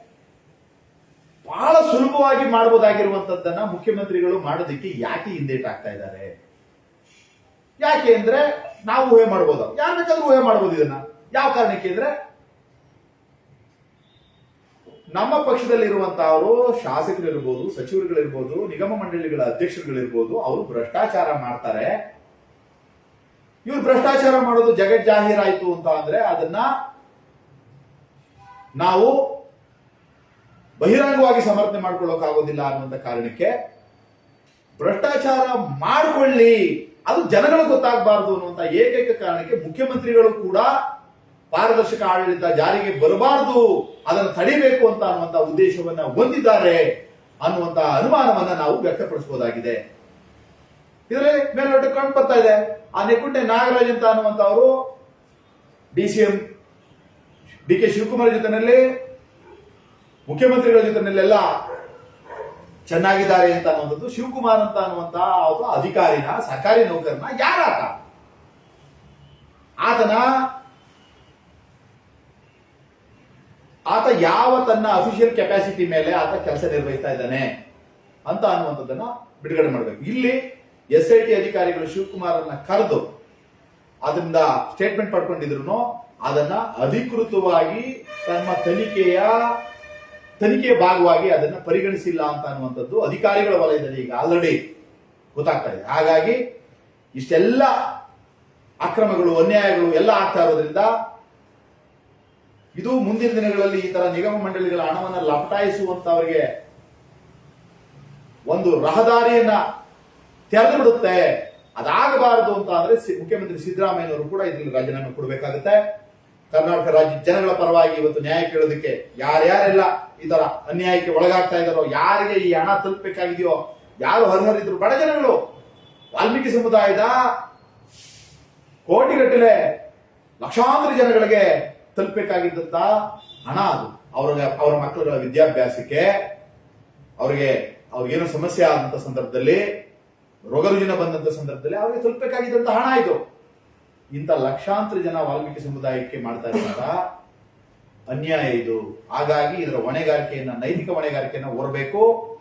ಬಹಳ ಸುಲಭವಾಗಿ ಮಾಡಬಹುದಾಗಿರುವಂತದ್ದನ್ನ ಮುಖ್ಯಮಂತ್ರಿಗಳು ಮಾಡೋದಕ್ಕೆ ಯಾಕೆ ಹಿಂದೇಟಾಗ್ತಾ ಇದ್ದಾರೆ? ಯಾಕೆ ಅಂದ್ರೆ ನಾವು ಊಹೆ ಮಾಡಬಹುದು ಯಾರು ಬೇಕಾದ್ರೂ ಊಹೆ ಮಾಡಬಹುದು ಇದನ್ನ. ಯಾವ ಕಾರಣಕ್ಕೆ ಅಂದ್ರೆ ನಮ್ಮ ಪಕ್ಷದಲ್ಲಿರುವಂತಹವರು ಶಾಸಕರಿರ್ಬೋದು, ಸಚಿವರುಗಳಿರ್ಬೋದು, ನಿಗಮ ಮಂಡಳಿಗಳ ಅಧ್ಯಕ್ಷರುಗಳಿರ್ಬೋದು, ಅವರು ಭ್ರಷ್ಟಾಚಾರ ಮಾಡ್ತಾರೆ. ಇವ್ರು ಭ್ರಷ್ಟಾಚಾರ ಮಾಡೋದು ಜಗತ್ ಜಾಹೀರಾಯ್ತು ಅಂತ ಅಂದ್ರೆ ಅದನ್ನ ನಾವು ಬಹಿರಂಗವಾಗಿ ಸಮರ್ಥನೆ ಮಾಡ್ಕೊಳ್ಳೋಕಾಗೋದಿಲ್ಲ ಅನ್ನುವಂತ ಕಾರಣಕ್ಕೆ ಭ್ರಷ್ಟಾಚಾರ ಮಾಡಿಕೊಳ್ಳಿ. ಅದು ಜನಗಳು ಗೊತ್ತಾಗಬಾರದು ಅನ್ನುವಂತ ಏಕೈಕ ಕಾರಣಕ್ಕೆ ಮುಖ್ಯಮಂತ್ರಿಗಳು ಕೂಡ ಪಾರದರ್ಶಕ ಆಡಳಿತ ಜಾರಿಗೆ ಬರಬಾರದು, ಅದನ್ನು ತಡಿಬೇಕು ಅಂತ ಅನ್ನುವಂತ ಉದ್ದೇಶವನ್ನ ಹೊಂದಿದ್ದಾರೆ ಅನ್ನುವಂತ ಅನುಮಾನವನ್ನ ನಾವು ವ್ಯಕ್ತಪಡಿಸಬಹುದಾಗಿದೆ. ಇದರಲ್ಲಿ ಮೇಲ್ನೋಟ ಕಂಡು ಬರ್ತಾ ಇದೆ. ಆ ನೆಕುಂಟೆ ನಾಗರಾಜ್ ಅಂತ ಅನ್ನುವಂತವರು D C M, D K Shivakumar ಜೊತೆನಲ್ಲಿ, ಮುಖ್ಯಮಂತ್ರಿಗಳ ಜೊತೆನಲ್ಲೆಲ್ಲ ಚೆನ್ನಾಗಿದ್ದಾರೆ ಅಂತ ಅನ್ನುವಂಥದ್ದು. ಶಿವಕುಮಾರ್ ಅಂತ ಅನ್ನುವಂತ ಅವರು ಅಧಿಕಾರಿನ, ಸರ್ಕಾರಿ ನೌಕರನ ಯಾರಾತ ಆತನ ಆತ ಯಾವ ತನ್ನ ಅಫಿಷಿಯಲ್ ಕೆಪಾಸಿಟಿ ಮೇಲೆ ಆತ ಕೆಲಸ ನಿರ್ವಹಿಸ್ತಾ ಇದ್ದಾನೆ ಅಂತ ಅನ್ನುವಂಥದ್ದನ್ನ ಬಿಡುಗಡೆ ಮಾಡಬೇಕು. ಇಲ್ಲಿ ಎಸ್ ಐ ಟಿ ಅಧಿಕಾರಿಗಳು ಶಿವಕುಮಾರ್ ಅನ್ನ ಕರೆದು ಅದರಿಂದ ಸ್ಟೇಟ್ಮೆಂಟ್ ಪಡ್ಕೊಂಡಿದ್ರು ಅದನ್ನ ಅಧಿಕೃತವಾಗಿ ತಮ್ಮ ತನಿಖೆಯ ತನಿಖೆಯ ಭಾಗವಾಗಿ ಅದನ್ನ ಪರಿಗಣಿಸಿಲ್ಲ ಅಂತ ಅನ್ನುವಂಥದ್ದು ಅಧಿಕಾರಿಗಳ ವಲಯದಲ್ಲಿ ಈಗ ಆಲ್ರೆಡಿ ಗೊತ್ತಾಗ್ತಾ ಇದೆ. ಹಾಗಾಗಿ ಇಷ್ಟೆಲ್ಲ ಅಕ್ರಮಗಳು, ಅನ್ಯಾಯಗಳು ಎಲ್ಲ ಆಗ್ತಾ ಇರೋದ್ರಿಂದ ಇದು ಮುಂದಿನ ದಿನಗಳಲ್ಲಿ ಈ ತರ ನಿಗಮ ಮಂಡಳಿಗಳ ಹಣವನ್ನು ಲಪಟಾಯಿಸುವಂತವರಿಗೆ ಒಂದು ರಹದಾರಿಯನ್ನ ತೆರೆದು ಬಿಡುತ್ತೆ. ಅದಾಗಬಾರದು ಅಂತ ಅಂದ್ರೆ ಮುಖ್ಯಮಂತ್ರಿ ಸಿದ್ದರಾಮಯ್ಯನವರು ಕೂಡ ಇದರಲ್ಲಿ ರಾಜೀನಾಮೆ ಕೊಡಬೇಕಾಗುತ್ತೆ. ಕರ್ನಾಟಕ ರಾಜ್ಯ ಜನಗಳ ಪರವಾಗಿ ಇವತ್ತು ನ್ಯಾಯ ಕೇಳೋದಕ್ಕೆ ಯಾರ್ಯಾರೆಲ್ಲ ಈ ತರ ಅನ್ಯಾಯಕ್ಕೆ ಒಳಗಾಗ್ತಾ ಇದಾರೋ ಯಾರಿಗೆ ಈ ಹಣ ತಲುಪಬೇಕಾಗಿದೆಯೋ, ಯಾರು ಹರಿಹರಿದ್ರು ಬಡ ಜನಗಳು, ವಾಲ್ಮೀಕಿ ಸಮುದಾಯದ ಕೋಟಿಗಟ್ಟಲೆ ಲಕ್ಷಾಂತರ ಜನಗಳಿಗೆ ತಲುಪಬೇಕಾಗಿದ್ದಂತ ಹಣ ಅದು. ಅವ್ರಿಗೆ, ಅವರ ಮಕ್ಕಳ ವಿದ್ಯಾಭ್ಯಾಸಕ್ಕೆ ಅವರಿಗೆ ಅವ್ರಿಗೇನು ಸಮಸ್ಯೆ ಆದಂತ ಸಂದರ್ಭದಲ್ಲಿ ರೋಗರುಜಿನ ಬಂದಂತ ಸಂದರ್ಭದಲ್ಲಿ ಅವ್ರಿಗೆ ತಲುಪಬೇಕಾಗಿದ್ದಂತ ಹಣ ಇದು. ಇಂಥ ಲಕ್ಷಾಂತರ ಜನ ವಾಲ್ಮೀಕಿ ಸಮುದಾಯಕ್ಕೆ ಮಾಡ್ತಾ ಅನ್ಯಾಯ ಇದು. ಹಾಗಾಗಿ ಇದರ ಹೊಣೆಗಾರಿಕೆಯನ್ನ, ನೈತಿಕ ಹೊಣೆಗಾರಿಕೆಯನ್ನ ಹೊರಬೇಕು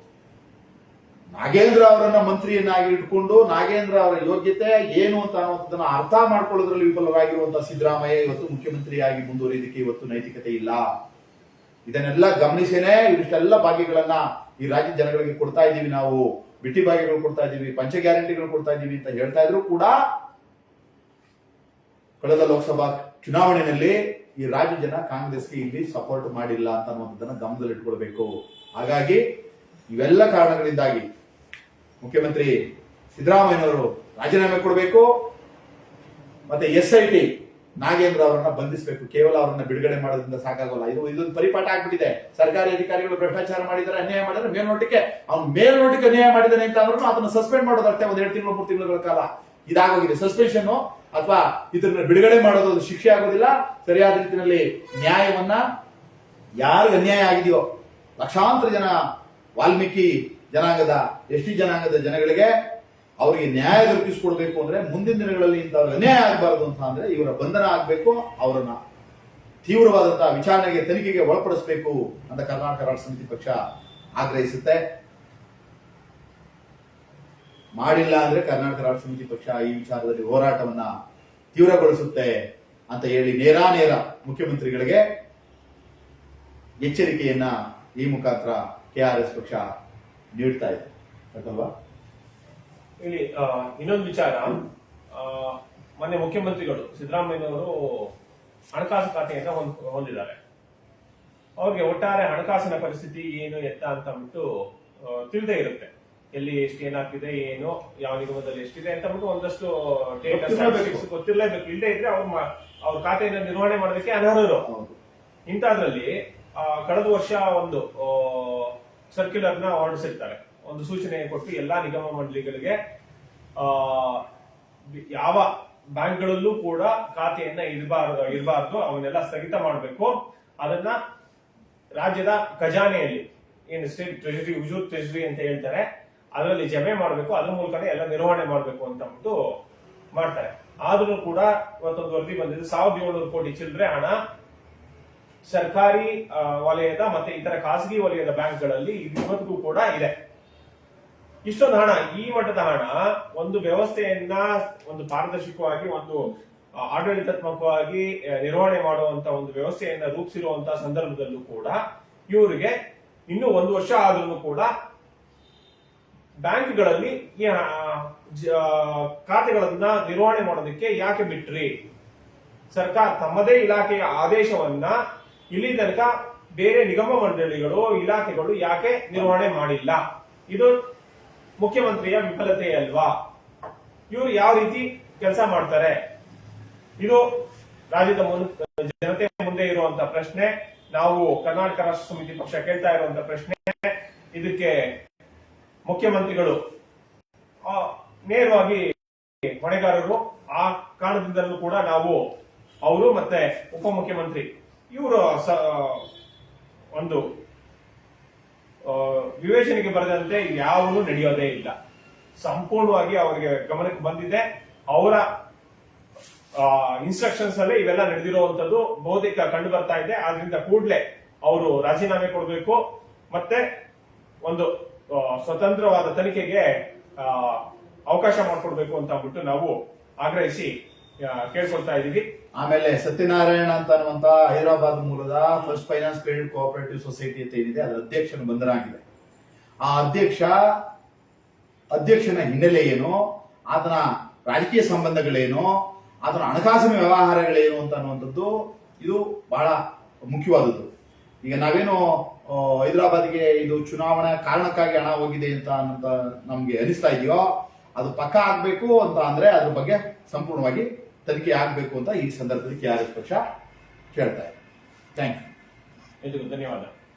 ನಾಗೇಂದ್ರ ಅವರನ್ನ ಮಂತ್ರಿಯನ್ನಾಗಿ ಇಟ್ಕೊಂಡು ನಾಗೇಂದ್ರ ಅವರ ಯೋಗ್ಯತೆ ಏನು ಅಂತ ಅನ್ನುವಂಥದ್ದನ್ನ ಅರ್ಥ ಮಾಡ್ಕೊಳ್ಳೋದ್ರಲ್ಲಿ ವಿಫಲರಾಗಿರುವಂತಹ ಸಿದ್ದರಾಮಯ್ಯ ಇವತ್ತು ಮುಖ್ಯಮಂತ್ರಿಯಾಗಿ ಮುಂದುವರಿಯೋದಕ್ಕೆ ಇವತ್ತು ನೈತಿಕತೆ ಇಲ್ಲ. ಇದನ್ನೆಲ್ಲ ಗಮನಿಸೇನೆ ಇವಿಷ್ಟೆಲ್ಲ ಭಾಗ್ಯಗಳನ್ನ ಈ ರಾಜ್ಯದ ಜನಗಳಿಗೆ ಕೊಡ್ತಾ ಇದ್ದೀವಿ ನಾವು. ಬಿಟ್ಟಿ ಭಾಗ್ಯಗಳು ಕೊಡ್ತಾ ಇದ್ದೀವಿ, ಪಂಚ ಗ್ಯಾರಂಟಿಗಳು ಕೊಡ್ತಾ ಇದ್ದೀವಿ ಅಂತ ಹೇಳ್ತಾ ಇದ್ರು ಕೂಡ ಕಳೆದ ಲೋಕಸಭಾ ಚುನಾವಣೆಯಲ್ಲಿ ಈ ರಾಜ್ಯ ಜನ ಕಾಂಗ್ರೆಸ್ಗೆ ಇಲ್ಲಿ ಸಪೋರ್ಟ್ ಮಾಡಿಲ್ಲ ಅಂತ ಅನ್ನುವಂಥದ್ದನ್ನ ಗಮನದಲ್ಲಿಟ್ಕೊಳ್ಬೇಕು. ಹಾಗಾಗಿ ಇವೆಲ್ಲ ಕಾರಣಗಳಿಂದಾಗಿ ಮುಖ್ಯಮಂತ್ರಿ ಸಿದ್ದರಾಮಯ್ಯನವರು ರಾಜೀನಾಮೆ ಕೊಡಬೇಕು, ಮತ್ತೆ ಎಸ್ ಐ ಟಿ ನಾಗೇಂದ್ರ ಅವರನ್ನ ಬಂಧಿಸಬೇಕು, ಕೇವಲ ಅವರನ್ನ ಬಿಡುಗಡೆ ಮಾಡೋದ್ರಿಂದ ಸಾಕಾಗಲ್ಲ. ಇದು ಇದೊಂದು ಪರಿಪಾಠ ಆಗ್ಬಿಟ್ಟಿದೆ. ಸರ್ಕಾರಿ ಅಧಿಕಾರಿಗಳು ಭ್ರಷ್ಟಾಚಾರ ಮಾಡಿದ್ದಾರೆ, ಅನ್ಯಾಯ ಮಾಡಿದ್ರೆ ಮೇಲ್ನೋಟಕ್ಕೆ ಅವ್ನು ಮೇಲ್ನೋಟಕ್ಕೆ ಅನ್ಯಾಯ ಮಾಡಿದ್ದಾನೆ ಅಂತ ಅಂದ್ರೂ ಅದನ್ನ ಸಸ್ಪೆಂಡ್ ಮಾಡೋದಷ್ಟೇ ಒಂದ್ ಎರಡು ತಿಂಗಳು, ಮೂರು ತಿಂಗಳ ಕಾಲ. ಇದಾಗೋಗಿದೆ. ಸಸ್ಪೆನ್ಷನ್ ಅಥವಾ ಇದನ್ನ ಬಿಡುಗಡೆ ಮಾಡೋದು ಶಿಕ್ಷೆ ಆಗೋದಿಲ್ಲ. ಸರಿಯಾದ ರೀತಿಯಲ್ಲಿ ನ್ಯಾಯವನ್ನ ಯಾರಿಗೆ ಅನ್ಯಾಯ ಆಗಿದೆಯೋ ಲಕ್ಷಾಂತರ ಜನ ವಾಲ್ಮೀಕಿ ಜನಾಂಗದ ಎಸ್ ಟಿ ಜನಾಂಗದ ಜನಗಳಿಗೆ ಅವರಿಗೆ ನ್ಯಾಯ ದೊರಕಿಸಿಕೊಡ್ಬೇಕು ಅಂದ್ರೆ ಮುಂದಿನ ದಿನಗಳಲ್ಲಿ ಇಂಥವ್ರಿಗೆ ಅನ್ಯಾಯ ಆಗಬಾರದು ಅಂತ ಅಂದ್ರೆ ಇವರ ಬಂಧನ ಆಗಬೇಕು, ಅವರನ್ನ ತೀವ್ರವಾದಂತಹ ವಿಚಾರಣೆಗೆ, ತನಿಖೆಗೆ ಒಳಪಡಿಸಬೇಕು ಅಂತ ಕರ್ನಾಟಕ ರಾಷ್ಟ್ರ ಸಮಿತಿ ಪಕ್ಷ ಆಗ್ರಹಿಸುತ್ತೆ. ಮಾಡಿಲ್ಲ ಅಂದ್ರೆ ಕರ್ನಾಟಕ ರಾಷ್ಟ್ರ ಸಮಿತಿ ಪಕ್ಷ ಈ ವಿಚಾರದಲ್ಲಿ ಹೋರಾಟವನ್ನ ತೀವ್ರಗೊಳಿಸುತ್ತೆ ಅಂತ ಹೇಳಿ ನೇರಾನೇರ ಮುಖ್ಯಮಂತ್ರಿಗಳಿಗೆ ಎಚ್ಚರಿಕೆಯನ್ನ ಈ ಮುಖಾಂತರ ಕೆಆರ್ಎಸ್ ಪಕ್ಷ ನೀಡ್ತಾ ಇದೆ ಅಥವಾ ಇಲ್ಲಿ ಇನ್ನೊಂದು ವಿಚಾರ. ಆ, ಮೊನ್ನೆ ಮುಖ್ಯಮಂತ್ರಿಗಳು ಸಿದ್ದರಾಮಯ್ಯನವರು ಹಣಕಾಸು ಖಾತೆಯನ್ನ ಹೊಂದ್- ಹೊಂದಿದ್ದಾರೆ. ಅವ್ರಿಗೆ ಒಟ್ಟಾರೆ ಹಣಕಾಸಿನ ಪರಿಸ್ಥಿತಿ ಏನು ಎತ್ತ ಅಂತ ಅಂದ್ಬಿಟ್ಟು ತಿಳಿದೇ ಇರುತ್ತೆ. ಎಲ್ಲಿ ಎಷ್ಟು ಏನಾಗ್ತಿದೆ ಏನು ಯಾವ ನಿಗಮದಲ್ಲಿ ಎಷ್ಟಿದೆ ಅಂತ ಅಂದ್ಬಿಟ್ಟು ಒಂದಷ್ಟು ಗೊತ್ತಿರಲೇಬೇಕು. ಇಲ್ಲದೆ ಇದ್ರೆ ಅವ್ರ ಅವ್ರ ಖಾತೆಯನ್ನು ನಿರ್ವಹಣೆ ಮಾಡೋದಕ್ಕೆ ಅನರ್ಹರು. ಇಂಥದ್ರಲ್ಲಿ ಕಳೆದ ವರ್ಷ ಒಂದು ಸರ್ಕ್ಯುಲರ್ನ ಹೊರಡಿಸಿರ್ತಾರೆ ಒಂದು ಸೂಚನೆ ಕೊಟ್ಟು ಎಲ್ಲಾ ನಿಗಮ ಮಂಡಳಿಗಳಿಗೆ ಯಾವ ಬ್ಯಾಂಕ್ಗಳಲ್ಲೂ ಕೂಡ ಖಾತೆಯನ್ನ ಇರಬಾರದು ಇರಬಾರ್ದು ಅವನ್ನೆಲ್ಲ ಸ್ಥಗಿತ ಮಾಡಬೇಕು. ಅದನ್ನ ರಾಜ್ಯದ ಖಜಾನೆಯಲ್ಲಿ, ಏನು ಸ್ಟೇಟ್ ಟ್ರೆಜರಿ ಉಜೂರ್ ಟ್ರೆಜರಿ ಅಂತ ಹೇಳ್ತಾರೆ, ಅದರಲ್ಲಿ ಜಮೆ ಮಾಡಬೇಕು, ಅದ್ರ ಮೂಲಕನೇ ಎಲ್ಲ ನಿರ್ವಹಣೆ ಮಾಡಬೇಕು ಅಂತ ಅಂದ್ಬಿಟ್ಟು ಮಾಡ್ತಾರೆ. ಆದ್ರೂ ಕೂಡ ಇವತ್ತೊಂದು ವರದಿ ಬಂದಿದೆ, ಸಾವಿರದ ಏಳ್ನೂರು ಕೋಟಿ ಚಿಲ್ಲರೆ ಹಣ ಸರ್ಕಾರಿ ವಲಯದ ಮತ್ತೆ ಇತರ ಖಾಸಗಿ ವಲಯದ ಬ್ಯಾಂಕ್ಗಳಲ್ಲಿ ಇವತ್ತಿಗೂ ಕೂಡ ಇದೆ. ಇಷ್ಟೊಂದು ಹಣ, ಈ ಮಟ್ಟದ ಹಣ ಒಂದು ವ್ಯವಸ್ಥೆಯನ್ನ ಒಂದು ಪಾರದರ್ಶಕವಾಗಿ, ಒಂದು ಆಡಳಿತಾತ್ಮಕವಾಗಿ ನಿರ್ವಹಣೆ ಮಾಡುವಂತ ಒಂದು ವ್ಯವಸ್ಥೆಯನ್ನ ರೂಪಿಸಿರುವಂತಹ ಸಂದರ್ಭದಲ್ಲೂ ಕೂಡ ಇವರಿಗೆ ಇನ್ನು ಒಂದು ವರ್ಷ ಆದ್ರೂ ಕೂಡ ಬ್ಯಾಂಕ್ಗಳಲ್ಲಿ ಖಾತೆಗಳನ್ನ ನಿರ್ವಹಣೆ ಮಾಡೋದಕ್ಕೆ ಯಾಕೆ ಬಿಟ್ರಿ? ಸರ್ಕಾರ ತಮ್ಮದೇ ಇಲಾಖೆಯ ಆದೇಶವನ್ನ ಇಲ್ಲಿ ತನಕ ಬೇರೆ ನಿಗಮ ಮಂಡಳಿಗಳು, ಇಲಾಖೆಗಳು ಯಾಕೆ ನಿರ್ವಹಣೆ ಮಾಡಿಲ್ಲ? ಇದು ಮುಖ್ಯಮಂತ್ರಿಯ ವಿಫಲತೆ ಅಲ್ವಾ? ಇವರು ಯಾವ ರೀತಿ ಕೆಲಸ ಮಾಡ್ತಾರೆ? ಇದು ರಾಜ್ಯದ ಜನತೆ ಮುಂದೆ ಇರುವಂತ ಪ್ರಶ್ನೆ. ನಾವು ಕರ್ನಾಟಕ ರಾಷ್ಟ್ರ ಸಮಿತಿ ಪಕ್ಷ ಕೇಳ್ತಾ ಇರುವಂತ ಪ್ರಶ್ನೆ. ಇದಕ್ಕೆ ಮುಖ್ಯಮಂತ್ರಿಗಳು ನೇರವಾಗಿ ಹೊಣೆಗಾರರು, ಆ ಕಾರಣದಿಂದಲೂ ಕೂಡ ನಾವು ಅವರು ಮತ್ತೆ ಉಪಮುಖ್ಯಮಂತ್ರಿ ಇವರು ಒಂದು ವಿವೇಚನೆಗೆ ಬರದಂತೆ ಯಾವನು ನಡೆಯೋದೇ ಇಲ್ಲ. ಸಂಪೂರ್ಣವಾಗಿ ಅವರಿಗೆ ಗಮನಕ್ಕೆ ಬಂದಿದೆ. ಅವರ ಇನ್ಸ್ಟ್ರಕ್ಷನ್ಸ್ ಅಲ್ಲಿ ಇವೆಲ್ಲ ನಡೆದಿರುವಂತದ್ದು ಬಹುತೇಕ ಕಂಡು ಬರ್ತಾ ಇದೆ. ಆದ್ರಿಂದ ಕೂಡಲೇ ಅವರು ರಾಜೀನಾಮೆ ಕೊಡಬೇಕು. ಮತ್ತೆ ಒಂದು ಸ್ವತಂತ್ರವಾದ ತನಿಖೆಗೆ ಅವಕಾಶ ಮಾಡಿಕೊಡ್ಬೇಕು ಅಂತ ಅಂದ್ಬಿಟ್ಟು ನಾವು ಆಗ್ರಹಿಸಿ ಕೇಳ್ಕೊಳ್ತಾ ಇದ್ದೀವಿ. ಆಮೇಲೆ ಸತ್ಯನಾರಾಯಣ ಅಂತ ಅನ್ನುವಂತ ಹೈದರಾಬಾದ್ ಮೂಲದ first finance credit cooperative society ಅಂತ ಏನಿದೆ, ಅದರ ಅಧ್ಯಕ್ಷನ ಬಂಧನಾಗಿದೆ ಆ ಅಧ್ಯಕ್ಷ, ಅಧ್ಯಕ್ಷನ ಹಿನ್ನೆಲೆ ಏನು, ಆತನ ರಾಜಕೀಯ ಸಂಬಂಧಗಳೇನು, ಆತನ ಹಣಕಾಸಿನ ವ್ಯವಹಾರಗಳೇನು ಅಂತ ಅನ್ನುವಂಥದ್ದು ಇದು ಬಹಳ ಮುಖ್ಯವಾದದ್ದು. ಈಗ ನಾವೇನು ಹೈದರಾಬಾದ್ಗೆ ಇದು ಚುನಾವಣಾ ಕಾರಣಕ್ಕಾಗಿ ಹಣ ಹೋಗಿದೆ ಅಂತ ಅನ್ನೋ ನಮ್ಗೆ ಅನಿಸ್ತಾ ಇದೆಯೋ, ಅದು ಪಕ್ಕ ಆಗ್ಬೇಕು ಅಂತ ಅಂದ್ರೆ ಅದ್ರ ಬಗ್ಗೆ ಸಂಪೂರ್ಣವಾಗಿ ತನಿಖೆ ಆಗ್ಬೇಕು ಅಂತ ಈ ಸಂದರ್ಭದಲ್ಲಿ ಕೆ ಆರ್ ಎಸ್ ಪಕ್ಷ ಕೇಳ್ತಾ ಇದೆ. ಥ್ಯಾಂಕ್ ಯು ಇದು ಧನ್ಯವಾದ.